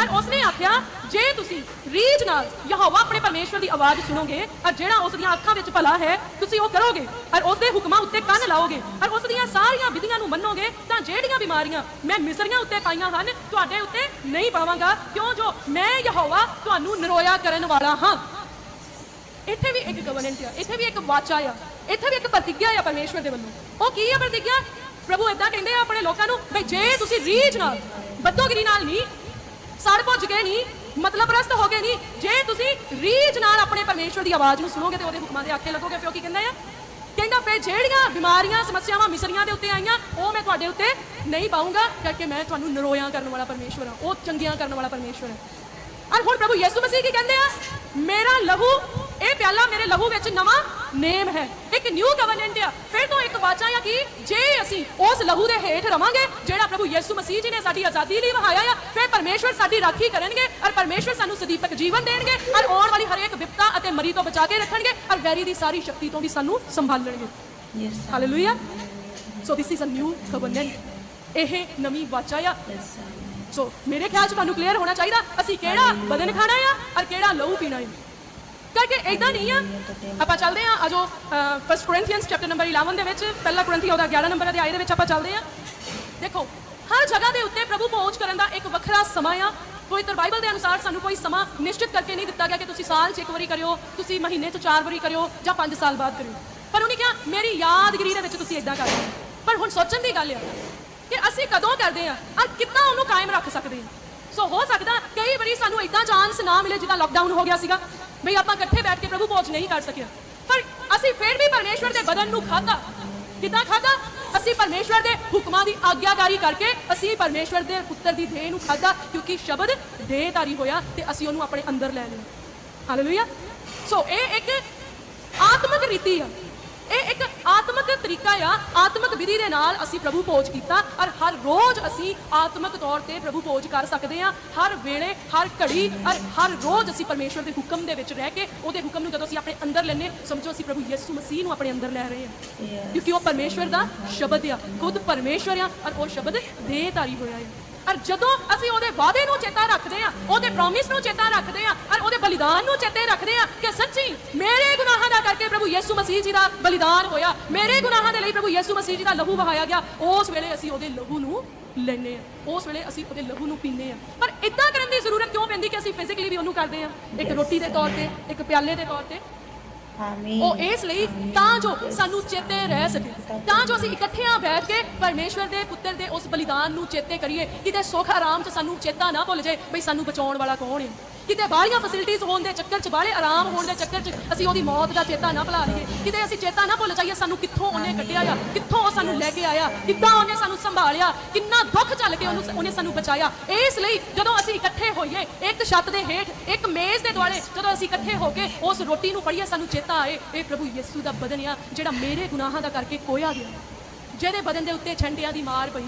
Speaker 1: ਔਰ ਉਸਨੇ ਆਖਿਆ, ਜੇ ਤੁਸੀਂ ਰੀਝ ਨਾਲ ਯਹੋਵਾ ਆਪਣੇ ਪਰਮੇਸ਼ਵਰ ਦੀ ਆਵਾਜ਼ ਸੁਣੋਗੇ, ਔਰ ਜਿਹੜਾ ਉਸ ਦੀਆਂ ਅੱਖਾਂ ਵਿੱਚ ਭਲਾ ਹੈ, ਤੁਸੀਂ ਉਹ ਕਰੋਗੇ। ਔਰ ਉਸ ਦੇ ਹੁਕਮਾਂ ਉੱਤੇ ਕੰਨ ਲਾਓਗੇ, ਔਰ ਉਸ ਦੀਆਂ ਸਾਰੀਆਂ ਵਿਧੀਆਂ ਨੂੰ ਮੰਨੋਗੇ, ਤਾਂ ਜਿਹੜੀਆਂ ਬਿਮਾਰੀਆਂ ਮੈਂ ਮਿਸਰੀਆਂ ਉੱਤੇ ਪਾਈਆਂ ਹਨ, ਤੁਹਾਡੇ ਉੱਤੇ ਨਹੀਂ ਪਾਵਾਂਗਾ, ਕਿਉਂ ਜੋ ਮੈਂ ਯਹੋਵਾ ਤੁਹਾਨੂੰ ਨਰੋਇਆ ਕਰਨ ਵਾਲਾ ਹਾਂ। ਇੱਥੇ ਵੀ ਇੱਕ ਗਵਰਨੈਂਟ ਆ, ਇੱਥੇ ਵੀ ਇੱਕ ਵਾਚਾ ਆ, ਇੱਥੇ ਵੀ ਇੱਕ ਪ੍ਰਤੀਗਿਆ ਆ ਪਰਮੇਸ਼ਵਰ ਦੇ ਵੱਲੋਂ। ਉਹ ਕੀ ਆ ਪ੍ਰਤੀਗਿਆ? ਪ੍ਰਭੂ ਇਦਾਂ ਕਹਿੰਦੇ ਆ ਆਪਣੇ ਲੋਕਾਂ ਨੂੰ, ਬਈ ਜੇ ਤੁਸੀਂ ਰੀਝ ਨਾਲ ਬੱਦੋਗਰੀ ਨਾਲ ਨਹੀਂ ਸੜ ਭੁੱਜ ਕੇ ਨਹੀਂ ਮਤਲਬ ਪ੍ਰਸਤ ਹੋ ਕੇ ਨਹੀਂ ਜੇ ਤੁਸੀਂ ਰੀਝ ਨਾਲ ਆਪਣੇ ਪਰਮੇਸ਼ਵਰ ਦੀ ਆਵਾਜ਼ ਨੂੰ ਸੁਣੋਗੇ ਤੇ ਉਹਦੇ ਹੁਕਮਾਂ ਦੇ ਆਖੇ ਲੱਗੋਗੇ, ਫਿਰ ਉਹ ਕੀ ਕਹਿੰਦਾ ਆ? ਕਹਿੰਦਾ, ਫਿਰ ਜਿਹੜੀਆਂ ਬਿਮਾਰੀਆਂ, ਸਮੱਸਿਆਵਾਂ ਮਿਸਰੀਆਂ ਦੇ ਉੱਤੇ ਆਈਆਂ, ਉਹ ਮੈਂ ਤੁਹਾਡੇ ਉੱਤੇ ਨਹੀਂ ਪਾਉਂਗਾ ਕਿਉਂਕਿ ਮੈਂ ਤੁਹਾਨੂੰ ਨਰੋਇਆ ਕਰਨ ਵਾਲਾ ਪਰਮੇਸ਼ਵਰ ਹਾਂ। ਉਹ ਚੰਗੀਆਂ ਕਰਨ ਵਾਲਾ ਪਰਮੇਸ਼ਵਰ ਹੈ। ਔਰ ਹੁਣ ਪ੍ਰਭੂ ਯਿਸੂ ਮਸੀਹ ਕੀ ਕਹਿੰਦੇ ਆ? ਮੇਰਾ ਲਹੂ ਇਹ ਪਿਆਲਾ ਮੇਰੇ ਲਹੂ ਵਿੱਚ ਨਵਾਂ ਨੇਮ ਹੈ। ਇੱਕ ਨਿਊ ਕਵਨੈਂਟ ਆ। ਫਿਰ ਤੋਂ ਇੱਕ ਵਾਚਾ ਆ ਕਿ ਜੇ ਅਸੀਂ ਉਸ ਲਹੂ ਦੇ ਹੇਠ ਰਵਾਂਗੇ ਜਿਹੜਾ ਪ੍ਰਭੂ ਯਿਸੂ ਮਸੀਹ ਜੀ ਨੇ ਸਾਡੀ ਆਜ਼ਾਦੀ ਲਈ ਵਹਾਇਆ ਆ ਫਿਰ ਪਰਮੇਸ਼ਵਰ ਸਾਡੀ ਰਾਖੀ ਕਰਨਗੇ ਔਰ ਪਰਮੇਸ਼ਵਰ ਸਾਨੂੰ ਸਦੀਪਕ ਜੀਵਨ ਦੇਣਗੇ ਔਰ ਆਉਣ ਵਾਲੀ ਹਰੇਕ ਵਿਪਤਾ ਅਤੇ ਮਰੀ ਤੋਂ ਬਚਾ ਕੇ ਰੱਖਣਗੇ ਔਰ ਵੈਰੀ ਦੀ ਸਾਰੀ ਸ਼ਕਤੀ ਤੋਂ ਵੀ ਸਾਨੂੰ ਸੰਭਾਲਣਗੇ।
Speaker 2: Sir.
Speaker 1: Hallelujah so this is a new covenant ਇਹ ਨਵੀਂ ਵਾਚਾ ਆ. ਸੋ ਮੇਰੇ ਖਿਆਲ ਚ ਤੁਹਾਨੂੰ ਕਲੀਅਰ ਹੋਣਾ ਚਾਹੀਦਾ ਅਸੀਂ ਕਿਹੜਾ ਬਦਨ ਖਾਣਾ ਆ ਔਰ ਕਿਹੜਾ ਲਹੂ ਪੀਣਾ ਹੈ ਕਰਕੇ ਇਦਾਂ ਨਹੀਂ ਆ। ਆਪਾਂ ਚੱਲਦੇ ਆ ਆਜੋ 1 ਕੋਰਿੰਥੀਅਨਸ ਚੈਪਟਰ ਨੰਬਰ 11 ਦੇ ਵਿੱਚ, ਪਹਿਲਾ ਕੋਰਿੰਥੀ ਉਹਦਾ 11 ਨੰਬਰ ਅਧਿਆਇ ਦੇ ਵਿੱਚ ਆਪਾਂ ਚੱਲਦੇ ਆ ਦੇਖੋ, ਹਰ ਜਗ੍ਹਾ ਦੇ ਉੱਤੇ ਪ੍ਰਭੂ ਪਹੁੰਚ ਕਰਨ ਦਾ ਇੱਕ ਵੱਖਰਾ ਸਮਾਂ ਆ। ਪਵਿੱਤਰ ਬਾਈਬਲ ਦੇ ਅਨੁਸਾਰ ਸਾਨੂੰ ਕੋਈ ਸਮਾਂ ਨਿਸ਼ਚਿਤ ਕਰਕੇ ਨਹੀਂ ਦਿੱਤਾ ਗਿਆ ਕਿ ਤੁਸੀਂ ਸਾਲ 'ਚ ਇੱਕ ਵਾਰੀ ਕਰਿਓ, ਤੁਸੀਂ ਮਹੀਨੇ 'ਚ ਚਾਰ ਵਾਰੀ ਕਰਿਓ ਜਾਂ 5 ਸਾਲ ਬਾਅਦ ਕਰਿਓ। ਪਰ ਉਹਨੇ ਕਿਹਾ, ਮੇਰੀ ਯਾਦਗਿਰੀ ਦੇ ਵਿੱਚ ਤੁਸੀਂ ਇਦਾਂ ਕਰਦੇ ਪਰ ਹੁਣ ਸੋਚਣ ਦੀ ਗੱਲ ਆ ਕਿ ਅਸੀਂ ਕਦੋਂ ਕਰਦੇ ਆ ਔਰ ਕਿੱਦਾਂ ਉਹਨੂੰ ਕਾਇਮ ਰੱਖ ਸਕਦੇ ਆ ਸੋ ਹੋ ਸਕਦਾ ਕਈ ਵਾਰੀ ਸਾਨੂੰ ਇਦਾਂ ਚਾਂਸ ਨਾ ਮਿਲੇ ਜਿੱਦਾਂ ਲਾਕਡਾਊਨ ਹੋ ਗਿਆ ਸੀਗਾ। ਬਈ ਆਪਾਂ ਇਕੱਠੇ ਬੈਠ ਕੇ ਪ੍ਰਭੂ ਪਹੁੰਚ ਨਹੀਂ ਕਰ ਸਕਿਆ। ਪਰ ਅਸੀਂ ਫਿਰ ਵੀ ਪਰਮੇਸ਼ਵਰ ਦੇ ਬਦਨ ਨੂੰ ਖਾਧਾ। ਕਿੱਦਾਂ ਖਾਧਾ? ਅਸੀਂ ਪਰਮੇਸ਼ਵਰ ਦੇ ਹੁਕਮਾਂ ਦੀ ਆਗਿਆਕਾਰੀ ਕਰਕੇ ਅਸੀਂ ਪਰਮੇਸ਼ਵਰ ਦੇ ਪੁੱਤਰ ਦੀ ਦੇਹ ਨੂੰ ਖਾਧਾ, ਕਿਉਂਕਿ ਸ਼ਬਦ ਦੇਹਧਾਰੀ ਹੋਇਆ ਤੇ ਅਸੀਂ ਉਹਨੂੰ ਆਪਣੇ ਅੰਦਰ ਲੈ ਲਿਆ। ਹਾਲੇਲੂਇਆ ਸੋ ਇਹ ਇੱਕ ਆਤਮਿਕ ਰੀਤੀ ਆ। ਆਤਮਿਕ ਤਰੀਕਾ ਆ ਆਤਮਿਕ ਵਿਧੀ ਦੇ ਨਾਲ ਅਸੀਂ ਪ੍ਰਭੂ ਪੋਜ ਕੀਤਾ ਔਰ ਹਰ ਰੋਜ਼ ਅਸੀਂ ਆਤਮਿਕ ਤੌਰ ਤੇ ਪ੍ਰਭੂ ਪੋਜ ਕਰ ਸਕਦੇ ਆ ਹਰ ਵੇਲੇ ਹਰ ਘੜੀ ਔਰ ਹਰ ਰੋਜ਼ ਅਸੀਂ ਪਰਮੇਸ਼ਵਰ ਦੇ ਹੁਕਮ ਦੇ ਵਿੱਚ ਰਹਿ ਕੇ ਉਹਦੇ ਹੁਕਮ ਨੂੰ ਜਦੋਂ ਅਸੀਂ ਆਪਣੇ ਅੰਦਰ ਲੈਨੇ ਸਮਝੋ ਅਸੀਂ ਪ੍ਰਭੂ ਯਿਸੂ ਮਸੀਹ ਨੂੰ ਆਪਣੇ ਅੰਦਰ ਲੈ ਰਹੇ ਹਾਂ. ਕਿਉਂਕਿ ਉਹ ਪਰਮੇਸ਼ਵਰ ਦਾ ਸ਼ਬਦ ਆ ਖੁਦ ਪਰਮੇਸ਼ਵਰ ਆ ਔਰ ਉਹ ਸ਼ਬਦ ਦੇਹਧਾਰੀ ਹੋਇਆ ਹੈ ਔਰ ਜਦੋਂ ਅਸੀਂ ਉਹਦੇ ਵਾਅਦੇ ਨੂੰ ਚੇਤਾ ਰੱਖਦੇ ਆ ਉਹਦੇ ਪ੍ਰੋਮਿਸ ਨੂੰ ਚੇਤਾ ਰੱਖਦੇ ਆ ਔਰ ਉਹਦੇ ਬਲੀਦਾਨ ਨੂੰ ਚੇਤੇ ਰੱਖਦੇ ਆ ਕਿ ਸੱਚੀ ਮੇਰੇ ਗੁਨਾਹਾਂ ਦਾ ਕਰਕੇ ਪ੍ਰਭੂ ਯਿਸੂ ਮਸੀਹ ਜੀ ਦਾ ਬਲੀਦਾਨ ਹੋਇਆ, ਮੇਰੇ ਗੁਨਾਹਾਂ ਦੇ ਲਈ ਪ੍ਰਭੂ ਯਿਸੂ ਮਸੀਹ ਜੀ ਦਾ ਲਹੂ ਵਹਾਇਆ ਗਿਆ, ਉਸ ਵੇਲੇ ਅਸੀਂ ਉਹਦੇ ਲਹੂ ਨੂੰ ਲੈਨੇ ਆ ਉਸ ਵੇਲੇ ਅਸੀਂ ਉਹਦੇ ਲਹੂ ਨੂੰ ਪੀਨੇ ਆ ਪਰ ਇਦਾਂ ਕਰਨ ਦੀ ਜ਼ਰੂਰਤ ਕਿਉਂ ਪੈਂਦੀ ਕਿ ਅਸੀਂ ਫਿਜ਼ੀਕਲੀ ਵੀ ਉਹਨੂੰ ਕਰਦੇ ਆ ਇੱਕ ਰੋਟੀ ਦੇ ਤੌਰ ਤੇ, ਇੱਕ ਪਿਆਲੇ ਦੇ ਤੌਰ ਤੇ ਉਹ ਇਸ ਲਈ ਤਾਂ ਜੋ ਸਾਨੂੰ ਚੇਤੇ ਰਹਿ ਸਕੇ। ਤਾਂ ਜੋ ਅਸੀਂ ਇਕੱਠਿਆਂ ਬੈਠ ਕੇ ਪਰਮੇਸ਼ਵਰ ਦੇ ਪੁੱਤਰ ਦੇ ਉਸ ਬਲੀਦਾਨ ਨੂੰ ਚੇਤੇ ਕਰੀਏ। ਕਿਤੇ ਸੁੱਖ ਆਰਾਮ 'ਚ ਸਾਨੂੰ ਚੇਤਾ ਨਾ ਭੁੱਲ ਜਾਏ ਬਈ ਸਾਨੂੰ ਬਚਾਉਣ ਵਾਲਾ ਕੌਣ ਹੈ ਕਿਤੇ ਬਾਹਲੀਆਂ ਫੈਸਿਲਿਟੀਆਂ ਹੋਣ ਦੇ ਚੱਕਰ 'ਚ, ਬਾਹਲੇ ਆਰਾਮ ਹੋਣ ਦੇ ਚੱਕਰ 'ਚ ਅਸੀਂ ਉਹਦੀ ਮੌਤ ਦਾ ਚੇਤਾ ਨਾ ਭੁਲਾ ਲਈਏ। ਕਿਤੇ ਅਸੀਂ ਚੇਤਾ ਨਾ ਭੁੱਲ ਜਾਈਏ ਸਾਨੂੰ ਕਿੱਥੋਂ ਉਹਨੇ ਕੱਢਿਆ ਆ, ਕਿੱਥੋਂ ਉਹ ਸਾਨੂੰ ਲੈ ਕੇ ਆਇਆ, ਕਿੱਦਾਂ ਉਹਨੇ ਸਾਨੂੰ ਸੰਭਾਲਿਆ, ਕਿੰਨਾ ਦੁੱਖ ਚੱਲ ਕੇ ਉਹਨੂੰ ਉਹਨੇ ਸਾਨੂੰ ਬਚਾਇਆ। ਇਸ ਲਈ ਜਦੋਂ ਅਸੀਂ ਛੱਤ ਦੇ ਹੇਠ ਇੱਕ ਮੇਜ਼ ਦੇ ਦੁਆਲੇ ਜਦੋਂ ਅਸੀਂ ਇਕੱਠੇ ਹੋ ਕੇ ਉਸ ਰੋਟੀ ਨੂੰ ਫੜੀਏ, ਸਾਨੂੰ ਚੇਤਾ ਆਏ, ਇਹ ਪ੍ਰਭੂ ਯਿਸੂ ਦਾ ਬਦਨ ਆ, ਜਿਹੜਾ ਮੇਰੇ ਗੁਨਾਹਾਂ ਦਾ ਕਰਕੇ ਕੋਇਆ ਗਿਆ। ਜਿਹਦੇ ਬਦਨ ਦੇ ਉੱਤੇ ਛੰਡਿਆਂ ਦੀ ਮਾਰ ਪਈ,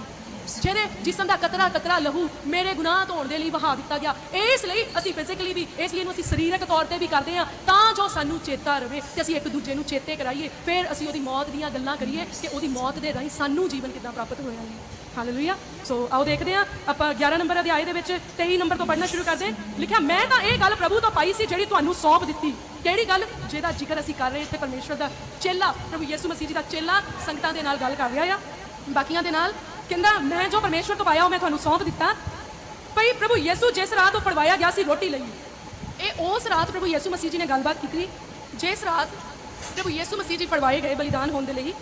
Speaker 1: ਜਿਹਦੇ ਜਿਸਮ ਦਾ ਕਤਰਾ ਕਤਰਾ ਲਹੂ ਮੇਰੇ ਗੁਨਾਹ ਧੋਣ ਦੇ ਲਈ ਵਹਾ ਦਿੱਤਾ ਗਿਆ। ਇਸ ਲਈ ਅਸੀਂ ਫਿਜ਼ੀਕਲੀ ਵੀ, ਇਸ ਲਈ ਇਹਨੂੰ ਅਸੀਂ ਸਰੀਰਕ ਤੌਰ ਤੇ ਵੀ ਕਰਦੇ ਹਾਂ, ਤਾਂ ਜੋ ਸਾਨੂੰ ਚੇਤਾ ਰਵੇ ਤੇ ਅਸੀਂ ਇੱਕ ਦੂਜੇ ਨੂੰ ਚੇਤੇ ਕਰਾਈਏ, ਫਿਰ ਅਸੀਂ ਉਹਦੀ ਮੌਤ ਦੀਆਂ ਗੱਲਾਂ ਕਰੀਏ ਕਿ ਉਹਦੀ ਮੌਤ ਦੇ ਰਾਹੀਂ ਸਾਨੂੰ ਜੀਵਨ ਕਿੱਦਾਂ ਪ੍ਰਾਪਤ ਹੋਇਆ ਹੈ। ਹਾਲੇਲੂਇਆ ਸੋ ਆਓ ਦੇਖਦੇ ਹਾਂ ਆਪਾਂ 11 ਨੰਬਰ ਅਧਿਆਏ ਦੇ ਵਿੱਚ 23 ਨੰਬਰ ਤੋਂ ਪੜ੍ਹਨਾ ਸ਼ੁਰੂ ਕਰਦੇ ਲਿਖਿਆ ਮੈਂ ਤਾਂ ਇਹ ਗੱਲ ਪ੍ਰਭੂ ਤੋਂ ਪਾਈ ਸੀ ਜਿਹੜੀ ਤੁਹਾਨੂੰ ਸੌਂਪ ਦਿੱਤੀ ਕਿਹੜੀ ਗੱਲ ਜਿਹਦਾ ਜ਼ਿਕਰ ਅਸੀਂ ਕਰ ਰਹੇ ਇੱਥੇ ਪਰਮੇਸ਼ਵਰ ਦਾ ਚੇਲਾ ਪ੍ਰਭੂ ਯਿਸੂ ਮਸੀਹ ਜੀ ਦਾ ਚੇਲਾ ਸੰਗਤਾਂ ਦੇ ਨਾਲ ਗੱਲ ਕਰ ਰਿਹਾ ਆ ਬਾਕੀਆਂ ਦੇ ਨਾਲ ਕਹਿੰਦਾ ਮੈਂ ਜੋ ਪਰਮੇਸ਼ਵਰ ਤੋਂ ਪਾਇਆ ਉਹ ਮੈਂ ਤੁਹਾਨੂੰ ਸੌਂਪ ਦਿੱਤਾ ਭਈ ਪ੍ਰਭੂ ਯਿਸੂ ਜਿਸ ਰਾਤ ਤੋਂ ਫੜਵਾਇਆ ਗਿਆ ਸੀ ਰੋਟੀ ਲਈ ਇਹ ਉਸ ਰਾਤ ਪ੍ਰਭੂ ਯਿਸੂ ਮਸੀਹ ਜੀ ਨੇ ਗੱਲਬਾਤ ਕੀਤੀ ਜਿਸ ਰਾਤ ਪ੍ਰਭੂ ਯਿਸੂ ਮਸੀਹ ਜੀ ਫੜਵਾਏ ਗਏ ਬਲੀਦਾਨ ਹੋਣ ਦੇ ਲਈ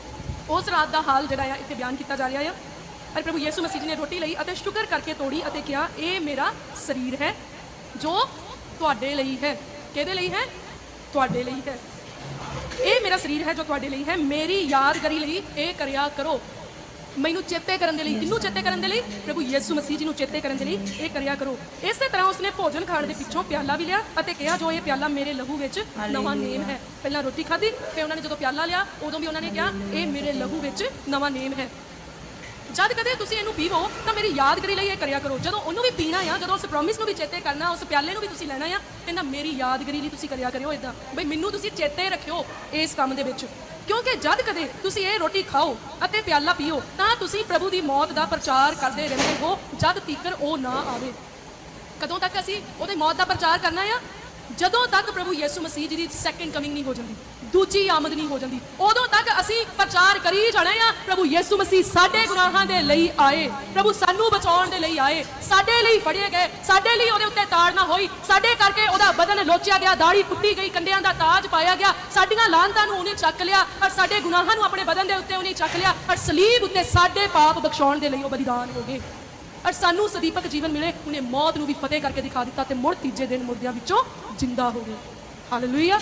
Speaker 1: ਉਸ ਰਾਤ ਦਾ ਹਾਲ ਜਿਹੜਾ ਆ ਇੱਥੇ ਬਿਆਨ ਕੀਤਾ ਜਾ ਰਿਹਾ ਆ ਪਰ ਪ੍ਰਭੂ ਯਿਸੂ ਮਸੀਹ ਜੀ ਨੇ ਰੋਟੀ ਲਈ ਅਤੇ ਸ਼ੁਕਰ ਕਰਕੇ ਤੋੜੀ ਅਤੇ ਕਿਹਾ ਇਹ ਮੇਰਾ ਸਰੀਰ ਹੈ ਜੋ ਤੁਹਾਡੇ ਲਈ ਹੈ। ਕਿਹਦੇ ਲਈ ਹੈ? ਤੁਹਾਡੇ ਲਈ ਹੈ। ਇਹ ਮੇਰਾ ਸਰੀਰ ਹੈ ਜੋ ਤੁਹਾਡੇ ਲਈ ਹੈ। ਮੇਰੀ ਯਾਦਗਾਰੀ ਲਈ ਇਹ ਕਰਿਆ ਕਰੋ। ਮੈਨੂੰ ਚੇਤੇ ਕਰਨ ਦੇ ਲਈ ਕਿਹਨੂੰ ਚੇਤੇ ਕਰਨ ਦੇ ਲਈ? ਪ੍ਰਭੂ ਯਿਸੂ ਮਸੀਹ ਜੀ ਨੂੰ ਚੇਤੇ ਕਰਨ ਦੇ ਲਈ ਇਹ ਕਰਿਆ ਕਰੋ। ਇਸੇ ਤਰ੍ਹਾਂ ਉਸਨੇ ਭੋਜਨ ਖਾਣ ਦੇ ਪਿੱਛੋਂ ਪਿਆਲਾ ਵੀ ਲਿਆ ਅਤੇ ਕਿਹਾ ਜੋ ਇਹ ਪਿਆਲਾ ਮੇਰੇ ਲਹੂ ਵਿੱਚ ਨਵਾਂ ਨੇਮ ਹੈ। ਪਹਿਲਾਂ ਰੋਟੀ ਖਾਧੀ ਫਿਰ ਉਹਨਾਂ ਨੇ ਜਦੋਂ ਪਿਆਲਾ ਲਿਆ ਉਦੋਂ ਵੀ ਉਹਨਾਂ ਨੇ ਕਿਹਾ ਇਹ ਮੇਰੇ ਲਹੂ ਵਿੱਚ ਨਵਾਂ ਨੇਮ ਹੈ। ਜਦ ਕਦੇ ਤੁਸੀਂ ਇਹਨੂੰ ਪੀਵੋ, ਤਾਂ ਮੇਰੀ ਯਾਦਗਰੀ ਲਈ ਇਹ ਕਰਿਆ ਕਰੋ। ਜਦੋਂ ਉਹਨੂੰ ਵੀ ਪੀਣਾ ਆ, ਜਦੋਂ ਉਸ ਪ੍ਰੋਮਿਸ ਨੂੰ ਵੀ ਚੇਤੇ ਕਰਨਾ, ਉਸ ਪਿਆਲੇ ਨੂੰ ਵੀ ਤੁਸੀਂ ਲੈਣਾ ਆ ਕਹਿੰਦਾ ਮੇਰੀ ਯਾਦਗਰੀ ਲਈ ਤੁਸੀਂ ਕਰਿਆ ਕਰਿਓ ਇਦਾਂ ਬਈ ਮੈਨੂੰ ਤੁਸੀਂ ਚੇਤੇ ਰੱਖਿਓ ਇਸ ਕੰਮ ਦੇ ਵਿੱਚ। ਕਿਉਂਕਿ ਜਦ ਕਦੇ ਤੁਸੀਂ ਇਹ ਰੋਟੀ ਖਾਓ ਅਤੇ ਪਿਆਲਾ ਪੀਓ, ਤਾਂ ਤੁਸੀਂ ਪ੍ਰਭੂ ਦੀ ਮੌਤ ਦਾ ਪ੍ਰਚਾਰ ਕਰਦੇ ਰਹਿੰਦੇ ਹੋ, ਜਦ ਤੀਕਰ ਉਹ ਨਾ ਆਵੇ। ਕਦੋਂ ਤੱਕ ਅਸੀਂ ਉਹਦੇ ਮੌਤ ਦਾ ਪ੍ਰਚਾਰ ਕਰਨਾ ਆ? ਜਦੋਂ ਤੱਕ ਪ੍ਰਭੂ ਯਿਸੂ ਮਸੀਹ ਜੀ ਦੀ ਸੈਕੰਡ ਕਮਿੰਗ ਨਹੀਂ ਹੋ ਜਾਂਦੀ। ਦੂਜੀ ਆਮਦ ਨਹੀਂ ਹੋ ਜਾਂਦੀ। ਉਦੋਂ ਤੱਕ ਅਸੀਂ ਪ੍ਰਚਾਰ ਕਰੀ ਜਾਣਾ ਆ, ਪ੍ਰਭੂ ਯਿਸੂ ਮਸੀਹ ਸਾਡੇ ਗੁਨਾਹਾਂ ਦੇ ਲਈ ਆਏ, ਪ੍ਰਭੂ ਸਾਨੂੰ ਬਚਾਉਣ ਦੇ ਲਈ ਆਏ, ਸਾਡੇ ਲਈ ਫੜੇ ਗਏ, ਸਾਡੇ ਲਈ ਉਹਦੇ ਉੱਤੇ ਤਾੜ ਨਾ ਹੋਈ, ਸਾਡੇ ਕਰਕੇ ਉਹਦਾ ਬਦਨ ਲੋਚਿਆ ਗਿਆ, ਦਾੜੀ ਕੁੱਟੀ ਗਈ, ਕੰਡਿਆਂ ਦਾ ਤਾਜ ਪਾਇਆ ਗਿਆ, ਸਾਡੀਆਂ ਲਾਂਤਾਂ ਨੂੰ ਉਹਨੇ ਚੱਕ ਲਿਆ ਔਰ ਸਾਡੇ ਗੁਨਾਹਾਂ ਨੂੰ ਆਪਣੇ ਬਦਨ ਦੇ ਉੱਤੇ ਉਹਨੇ ਚੱਕ ਲਿਆ ਔਰ ਸਲੀਬ ਉੱਤੇ ਸਾਡੇ ਪਾਪ ਬਖਸ਼ਾਉਣ ਦੇ ਲਈ ਉਹ ਬਲੀਦਾਨ ਹੋ ਗਏ। ਔਰ ਸਾਨੂੰ ਸਦੀਪਕ ਜੀਵਨ ਮਿਲੇ, ਉਹਨੇ ਮੌਤ ਨੂੰ ਵੀ ਫਤਿਹ ਕਰਕੇ ਦਿਖਾ ਦਿੱਤਾ ਤੇ ਮੁੜ ਤੀਜੇ ਦਿਨ ਮੁਰਦਿਆਂ ਵਿੱਚੋਂ ਜਿੰਦਾ ਹੋ ਗਏ। ਹਾਲੇਲੂਇਆ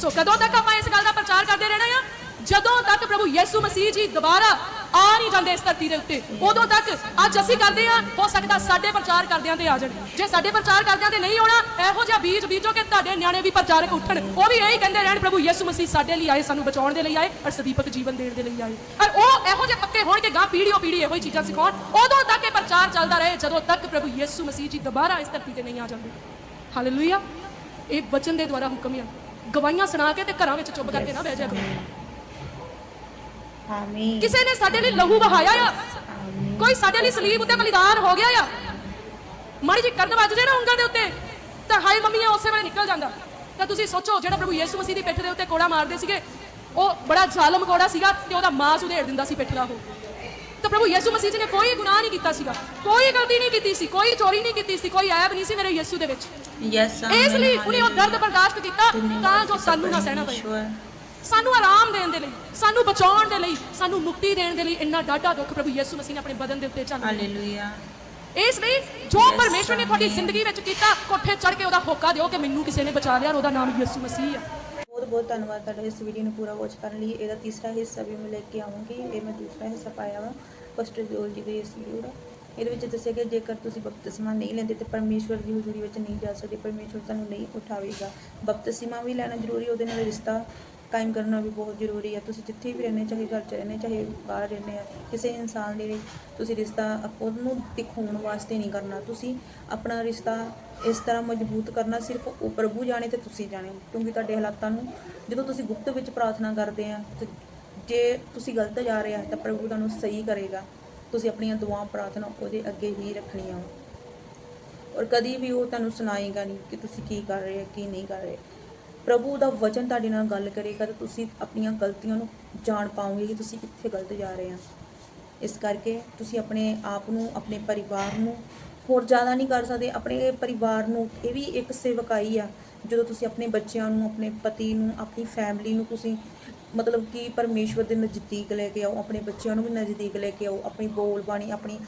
Speaker 1: ਸੋ ਕਦੋਂ ਤੱਕ ਆਪਾਂ ਇਸ ਗੱਲ ਦਾ ਪ੍ਰਚਾਰ ਕਰਦੇ ਰਹਿਣਾ ਆ? ਜਦੋਂ ਤੱਕ ਪ੍ਰਭੂ ਯਿਸੂ ਮਸੀਹ ਜੀ ਦੁਬਾਰਾ ਆ ਨਹੀਂ ਜਾਂਦੇ ਇਸ ਧਰਤੀ ਦੇ ਉੱਤੇ, ਉਦੋਂ ਤੱਕ ਅੱਜ ਅਸੀਂ ਕਰਦੇ ਆ ਹੋ ਸਕਦਾ ਸਾਡੇ ਪ੍ਰਚਾਰ ਕਰਦਿਆਂ ਤੇ ਆ ਜਾਣ। ਜੇ ਸਾਡੇ ਪ੍ਰਚਾਰ ਕਰਦਿਆਂ ਤੇ ਨਹੀਂ ਆਉਣਾ ਇਹੋ ਜਿਹਾ ਬੀਜ ਬੀਜੋ ਕਿ ਤੁਹਾਡੇ ਨਿਆਣੇ ਵੀ ਪ੍ਰਚਾਰਕ ਉੱਠਣ। ਉਹ ਵੀ ਇਹੀ ਕਹਿੰਦੇ ਰਹਿਣ, ਪ੍ਰਭੂ ਯਿਸੂ ਮਸੀਹ ਸਾਡੇ ਲਈ ਆਏ, ਸਾਨੂੰ ਬਚਾਉਣ ਦੇ ਲਈ ਆਏ ਔਰ ਸਦੀਪਕ ਜੀਵਨ ਦੇਣ ਦੇ ਲਈ ਆਏ। ਔਰ ਉਹ ਇਹੋ ਜਿਹੇ ਪੱਕੇ ਹੋਣ ਕਿ ਗਾਂ ਪੀੜੀਓ ਪੀੜੀ ਇਹੋ ਹੀ ਚੀਜ਼ਾਂ ਸਿਖਾਉਣ। ਉਦੋਂ ਤੱਕ ਇਹ ਪ੍ਰਚਾਰ ਚੱਲਦਾ ਰਹੇ, ਜਦੋਂ ਤੱਕ ਪ੍ਰਭੂ ਯਿਸੂ ਮਸੀਹ ਜੀ ਦੁਬਾਰਾ ਇਸ ਧਰਤੀ ਤੇ ਨਹੀਂ ਆ ਜਾਂਦੇ। ਹਾਲੇਲੂਇਆ ਇਹ ਵਚਨ ਦੇ ਦੁਆਰਾ ਹੁਕਮ ਆ। ਗਵਾਈਆਂ ਸੁਣਾ ਕੇ ਤੇ ਘਰਾਂ ਵਿੱਚ ਚੁੱਪ ਕਰਕੇ ਨਾ ਬਹਿ ਜਾ ਕਰੋ।
Speaker 2: ਆਮੀਨ
Speaker 1: ਕਿਸੇ ਨੇ ਸਾਡੇ ਲਈ ਲਹੂ ਵਹਾਇਆ ਆ? ਕੋਈ ਸਾਡੇ ਲਈ ਸਲੀਬ ਉੱਤੇ ਬਲੀਦਾਨ ਹੋ ਗਿਆ ਆ? ਮਾੜੀ ਜੀ ਕਰਨ ਵੱਜ ਜੇ ਨਾ ਉਂਗਲ ਦੇ ਉੱਤੇ ਤਾਂ ਹਾਏ ਮੰਮੀ ਉਸੇ ਵੇਲੇ ਨਿਕਲ ਜਾਂਦਾ। ਤਾਂ ਤੁਸੀਂ ਸੋਚੋ ਜਿਹੜਾ ਪ੍ਰਭੂ ਯਿਸੂ ਮਸੀਹ ਦੀ ਪਿੱਠ ਦੇ ਉੱਤੇ ਕੋੜਾ ਮਾਰਦੇ ਸੀਗੇ ਉਹ ਬੜਾ ਜ਼ਾਲਮ ਕੋੜਾ ਸੀਗਾ ਤੇ ਉਹਦਾ ਮਾਸ ਉਧੇੜ ਦਿੰਦਾ ਸੀ ਪਿੱਠ ਦਾ ਉਹ। ਤਾਂ ਪ੍ਰਭੂ ਯਿਸੂ ਮਸੀਹ ਜੀ ਨੇ ਕੋਈ ਗੁਨਾਹ ਨਹੀਂ ਕੀਤਾ ਸੀਗਾ। ਕੋਈ ਗਲਤੀ ਨਹੀਂ ਕੀਤੀ ਸੀ ਕੋਈ ਚੋਰੀ ਨਹੀਂ ਕੀਤੀ ਸੀ ਕੋਈ ਐਬ ਨਹੀਂ ਸੀ ਮੇਰੇ ਯਿਸੂ ਦੇ ਵਿੱਚ।
Speaker 2: ਯੈਸ
Speaker 1: ਇਸ ਲਈ ਉਹਨੇ ਉਹ ਦਰਦ ਬਰਦਾਸ਼ਤ ਕੀਤਾ ਤਾਂ ਜੋ ਸਾਨੂੰ ਨਾ ਸਹਿਣਾ ਪਏ। ਸਾਨੂੰ ਆਰਾਮ ਦੇਣ ਦੇ ਲਈ ਸਾਨੂੰ ਬਚਾਉਣ ਦੇ ਲਈ ਸਾਨੂੰ ਮੁਕਤੀ ਦੇਣ ਦੇ ਲਈ ਇੰਨਾ ਡਾਢਾ ਦੁੱਖ ਪ੍ਰਭੂ ਯਿਸੂ ਮਸੀਹ ਨੇ ਆਪਣੇ ਬਦਨ ਦੇ ਉੱਤੇ ਝੱਲ
Speaker 2: ਹਾਲੇਲੂਇਆ
Speaker 1: ਇਸ ਲਈ ਜੋ ਪਰਮੇਸ਼ਵਰ ਨੇ ਤੁਹਾਡੀ ਜ਼ਿੰਦਗੀ ਵਿੱਚ ਕੀਤਾ ਕੋਠੇ ਚੜ ਕੇ ਉਹਦਾ ਹੋਕਾ ਦਿਓ ਕਿ ਮੈਨੂੰ ਕਿਸੇ ਨੇ ਬਚਾ ਲਿਆ ਉਹਦਾ ਨਾਮ ਯਿਸੂ ਮਸੀਹ ਹੈ
Speaker 3: ਬਹੁਤ ਬਹੁਤ ਧੰਨਵਾਦ ਤੁਹਾਡਾ ਇਸ ਵੀਡੀਓ ਨੂੰ ਪੂਰਾ ਵਾਚ ਕਰਨ ਲਈ। ਇਹਦਾ ਤੀਸਰਾ ਹਿੱਸਾ ਵੀ ਮੈਂ ਲੈ ਕੇ ਆਵਾਂਗੀ ਇਹ ਮੈਂ ਦੂਸਰਾ ਹਿੱਸਾ ਪਾਇਆ ਵਾ। ਫਸਟ ਜੋਲ ਜੀ ਦੇ ਇਸ ਵੀਡੀਓ ਦਾ। ਇਹਦੇ ਵਿੱਚ ਦੱਸਿਆ ਕਿ ਜੇਕਰ ਤੁਸੀਂ ਬਪਤਿਸਮਾ ਨਹੀਂ ਲੈਂਦੇ ਤੇ ਪਰਮੇਸ਼ਵਰ ਦੀ ਹਜ਼ੂਰੀ ਵਿੱਚ ਨਹੀਂ ਜਾ ਸਕਦੇ, ਪਰਮੇਸ਼ਵਰ ਤੁਹਾਨੂੰ ਨਹੀਂ ਉਠਾਵੇਗਾ। ਬਪਤਿਸਮਾ ਵੀ ਲੈਣਾ ਜ਼ਰੂਰੀ, ਉਹਦੇ ਨਾਲ ਰਿਸ਼ਤਾ ਕਾਇਮ ਕਰਨਾ ਵੀ ਬਹੁਤ ਜ਼ਰੂਰੀ ਹੈ। ਤੁਸੀਂ ਜਿੱਥੇ ਵੀ ਰਹਿੰਦੇ, ਚਾਹੇ ਘਰ 'ਚ ਰਹਿੰਦੇ, ਚਾਹੇ ਬਾਹਰ ਰਹਿੰਦੇ ਆ, ਕਿਸੇ ਇਨਸਾਨ ਦੇ ਲਈ ਤੁਸੀਂ ਰਿਸ਼ਤਾ ਉਹਨੂੰ ਦਿਖਾਉਣ ਵਾਸਤੇ ਨਹੀਂ ਕਰਨਾ। ਤੁਸੀਂ ਆਪਣਾ ਰਿਸ਼ਤਾ ਇਸ ਤਰ੍ਹਾਂ ਮਜ਼ਬੂਤ ਕਰਨਾ, ਸਿਰਫ ਉਹ ਪ੍ਰਭੂ ਜਾਣੇ ਤੇ ਤੁਸੀਂ ਜਾਣੇ, ਕਿਉਂਕਿ ਤੁਹਾਡੇ ਹਾਲਾਤਾਂ ਨੂੰ ਜਦੋਂ ਤੁਸੀਂ ਗੁਪਤ ਵਿੱਚ ਪ੍ਰਾਰਥਨਾ ਕਰਦੇ ਆ, ਤੇ ਜੇ ਤੁਸੀਂ ਗਲਤ ਜਾ ਰਹੇ ਆ, ਤਾਂ ਪ੍ਰਭੂ ਤੁਹਾਨੂੰ ਸਹੀ ਕਰੇਗਾ। ਤੁਸੀਂ ਆਪਣੀਆਂ ਦੁਆਵਾਂ ਪ੍ਰਾਰਥਨਾ ਉਹਦੇ ਅੱਗੇ ਹੀ ਰੱਖਣੀਆਂ। ਔਰ ਕਦੀ ਵੀ ਉਹ ਤੁਹਾਨੂੰ ਸੁਣਾਏਗਾ ਨਹੀਂ ਕਿ ਤੁਸੀਂ ਕੀ ਕਰ ਰਹੇ ਹੋ, ਕੀ ਨਹੀਂ ਕਰ ਰਹੇ। ਪ੍ਰਭੂ ਦਾ ਵਚਨ ਤੁਹਾਡੇ ਨਾਲ ਗੱਲ ਕਰੇਗਾ ਤਾਂ ਤੁਸੀਂ ਆਪਣੀਆਂ ਗਲਤੀਆਂ ਨੂੰ ਜਾਣ ਪਾਓਗੇ ਕਿ ਤੁਸੀਂ ਕਿੱਥੇ ਗਲਤ ਜਾ ਰਹੇ ਆ ਇਸ ਕਰਕੇ ਤੁਸੀਂ ਆਪਣੇ ਆਪ ਨੂੰ, ਆਪਣੇ ਪਰਿਵਾਰ ਨੂੰ ਹੋਰ ਜ਼ਿਆਦਾ ਨਹੀਂ ਕਰ ਸਕਦੇ। ਆਪਣੇ ਪਰਿਵਾਰ ਨੂੰ ਇਹ ਵੀ ਇੱਕ ਸੇਵਕਾਈ ਆ। ਜਦੋਂ ਤੁਸੀਂ ਆਪਣੇ ਬੱਚਿਆਂ ਨੂੰ, ਆਪਣੇ ਪਤੀ ਨੂੰ, ਆਪਣੀ ਫੈਮਿਲੀ ਨੂੰ ਤੁਸੀਂ ਮਤਲਬ ਕਿ ਪਰਮੇਸ਼ਵਰ ਦੇ ਨਜ਼ਦੀਕ ਲੈ ਕੇ ਆਓ, ਆਪਣੇ ਬੱਚਿਆਂ ਨੂੰ ਵੀ ਨਜ਼ਦੀਕ ਲੈ ਕੇ ਆਓ, ਆਪਣੀ ਬੋਲ ਬਾਣੀ, ਆਪਣੀ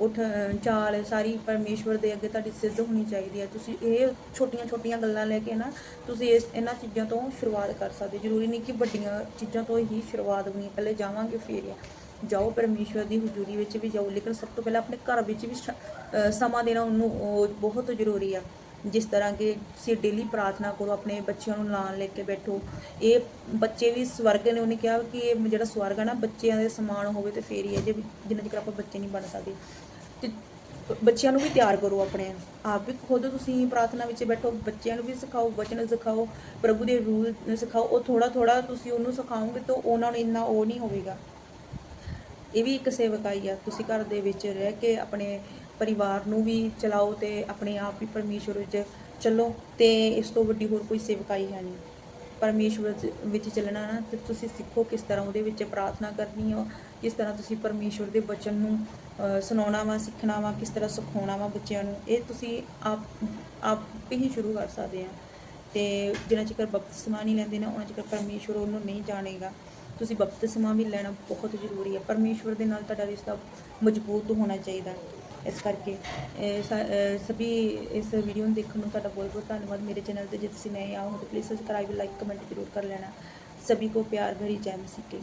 Speaker 3: ਉਠ ਚਾਲ, ਸਾਰੀ ਪਰਮੇਸ਼ਵਰ ਦੇ ਅੱਗੇ ਤੁਹਾਡੀ ਸਿੱਧ ਹੋਣੀ ਚਾਹੀਦੀ ਹੈ। ਤੁਸੀਂ ਇਹ ਛੋਟੀਆਂ ਛੋਟੀਆਂ ਗੱਲਾਂ ਲੈ ਕੇ ਨਾ ਤੁਸੀਂ ਇਸ, ਇਹਨਾਂ ਚੀਜ਼ਾਂ ਤੋਂ ਸ਼ੁਰੂਆਤ ਕਰ ਸਕਦੇ। ਜ਼ਰੂਰੀ ਨਹੀਂ ਕਿ ਵੱਡੀਆਂ ਚੀਜ਼ਾਂ ਤੋਂ ਹੀ ਸ਼ੁਰੂਆਤ ਹੋਣੀ ਪਹਿਲੇ ਜਾਵਾਂਗੇ, ਫਿਰ ਜਾਓ ਪਰਮੇਸ਼ਵਰ ਦੀ ਹਜ਼ੂਰੀ ਵਿੱਚ ਵੀ ਜਾਓ। ਲੇਕਿਨ ਸਭ ਤੋਂ ਪਹਿਲਾਂ ਆਪਣੇ ਘਰ ਵਿੱਚ ਵੀ ਸਮਾਂ ਦੇਣਾ ਉਹਨੂੰ ਉਹ ਬਹੁਤ ਜ਼ਰੂਰੀ ਆ। ਜਿਸ ਤਰ੍ਹਾਂ ਕਿ ਤੁਸੀਂ ਡੇਲੀ ਪ੍ਰਾਰਥਨਾ ਕਰੋ, ਆਪਣੇ ਬੱਚਿਆਂ ਨੂੰ ਨਾਲ ਲੈ ਕੇ ਬੈਠੋ। ਇਹ ਬੱਚੇ ਵੀ ਸਵਰਗ ਨੇ, ਉਹਨੇ ਕਿਹਾ ਕਿ ਇਹ ਜਿਹੜਾ ਸਵਰਗ ਹੈ ਨਾ, ਬੱਚਿਆਂ ਦੇ ਸਮਾਨ ਹੋਵੇ ਤੇ ਫੇਰ ਹੀ ਹੈ, ਜੇ ਜਿੰਨਾ ਚਿਰ ਆਪਾਂ ਬੱਚੇ ਨਹੀਂ ਬਣ ਸਕਦੇ। ਤੇ ਬੱਚਿਆਂ ਨੂੰ ਵੀ ਤਿਆਰ ਕਰੋ ਆਪਣੇ ਆਪ ਵੀ, ਖੁਦ ਤੁਸੀਂ ਪ੍ਰਾਰਥਨਾ ਵਿੱਚ ਬੈਠੋ, ਬੱਚਿਆਂ ਨੂੰ ਵੀ ਸਿਖਾਓ, ਵਚਨ ਸਿਖਾਓ, ਪ੍ਰਭੂ ਦੇ ਰੂਲ ਸਿਖਾਓ, ਉਹ ਥੋੜਾ ਥੋੜਾ ਤੁਸੀਂ ਉਹਨੂੰ ਸਿਖਾਓਗੇ ਤਾਂ ਉਹਨਾਂ ਨੂੰ ਇੰਨਾ ਉਹ ਨਹੀਂ ਹੋਵੇਗਾ। ਇਹ ਵੀ ਇੱਕ ਸੇਵਕਾਈ ਆ, ਤੁਸੀਂ ਘਰ ਦੇ ਵਿੱਚ ਰਹਿ ਕੇ ਆਪਣੇ ਪਰਿਵਾਰ ਨੂੰ ਵੀ ਚਲਾਓ ਤੇ ਆਪਣੇ ਆਪ ਵੀ ਪਰਮੇਸ਼ਵਰ ਵਿੱਚ ਚੱਲੋ ਤੇ ਇਸ ਤੋਂ ਵੱਡੀ ਹੋਰ ਕੋਈ ਸੇਵਕਾਈ ਹੈ ਨਹੀਂ। ਪਰਮੇਸ਼ਵਰ ਵਿੱਚ ਚੱਲਣਾ ਨਾ ਤੇ ਤੁਸੀਂ ਸਿੱਖੋ ਕਿਸ ਤਰ੍ਹਾਂ ਉਹਦੇ ਵਿੱਚ ਪ੍ਰਾਰਥਨਾ ਕਰਨੀ ਆ, ਕਿਸ ਤਰ੍ਹਾਂ ਤੁਸੀਂ ਪਰਮੇਸ਼ਵਰ ਦੇ ਬਚਨ ਨੂੰ ਸੁਣਾਉਣਾ ਵਾ, ਸਿੱਖਣਾ ਵਾ, ਕਿਸ ਤਰ੍ਹਾਂ ਸਿਖਾਉਣਾ ਵਾ ਬੱਚਿਆਂ ਨੂੰ, ਇਹ ਤੁਸੀਂ ਆਪ ਆਪ ਹੀ ਸ਼ੁਰੂ ਕਰ ਸਕਦੇ ਆ। ਤੇ ਜਿੰਨਾ ਚਿਰ ਬਪਤਿਸਮਾ ਨਹੀਂ ਲੈਂਦੇ ਨਾ, ਉਹਨਾਂ ਚਿਰ ਪਰਮੇਸ਼ਵਰ ਉਹਨੂੰ ਨਹੀਂ ਜਾਣੇਗਾ। ਤੁਸੀਂ ਬਪਤਿਸਮਾ ਵੀ ਲੈਣਾ ਬਹੁਤ ਜ਼ਰੂਰੀ ਹੈ ਪਰਮੇਸ਼ਵਰ ਦੇ ਨਾਲ ਤੁਹਾਡਾ ਰਿਸ਼ਤਾ ਮਜ਼ਬੂਤ ਹੋਣਾ ਚਾਹੀਦਾ। ਇਸ ਕਰਕੇ, ਇਹ ਸਭੀ ਇਸ ਵੀਡੀਓ ਨੂੰ ਦੇਖਣ ਨੂੰ ਤੁਹਾਡਾ ਬਹੁਤ ਬਹੁਤ ਧੰਨਵਾਦ। ਮੇਰੇ ਚੈਨਲ ਤੇ ਜੇ ਤੁਸੀਂ ਨਏ ਆਓ ਤਾਂ ਪਲੀਜ਼ ਸਬਸਕ੍ਰਾਈਬ ਲਾਈਕ ਕਮੈਂਟ ਜ਼ਰੂਰ ਕਰ ਲੈਣਾ। ਸਭੀ ਕੋ ਪਿਆਰ ਭਰੀ ਜੈ ਮਸੀਹ ਕੀ।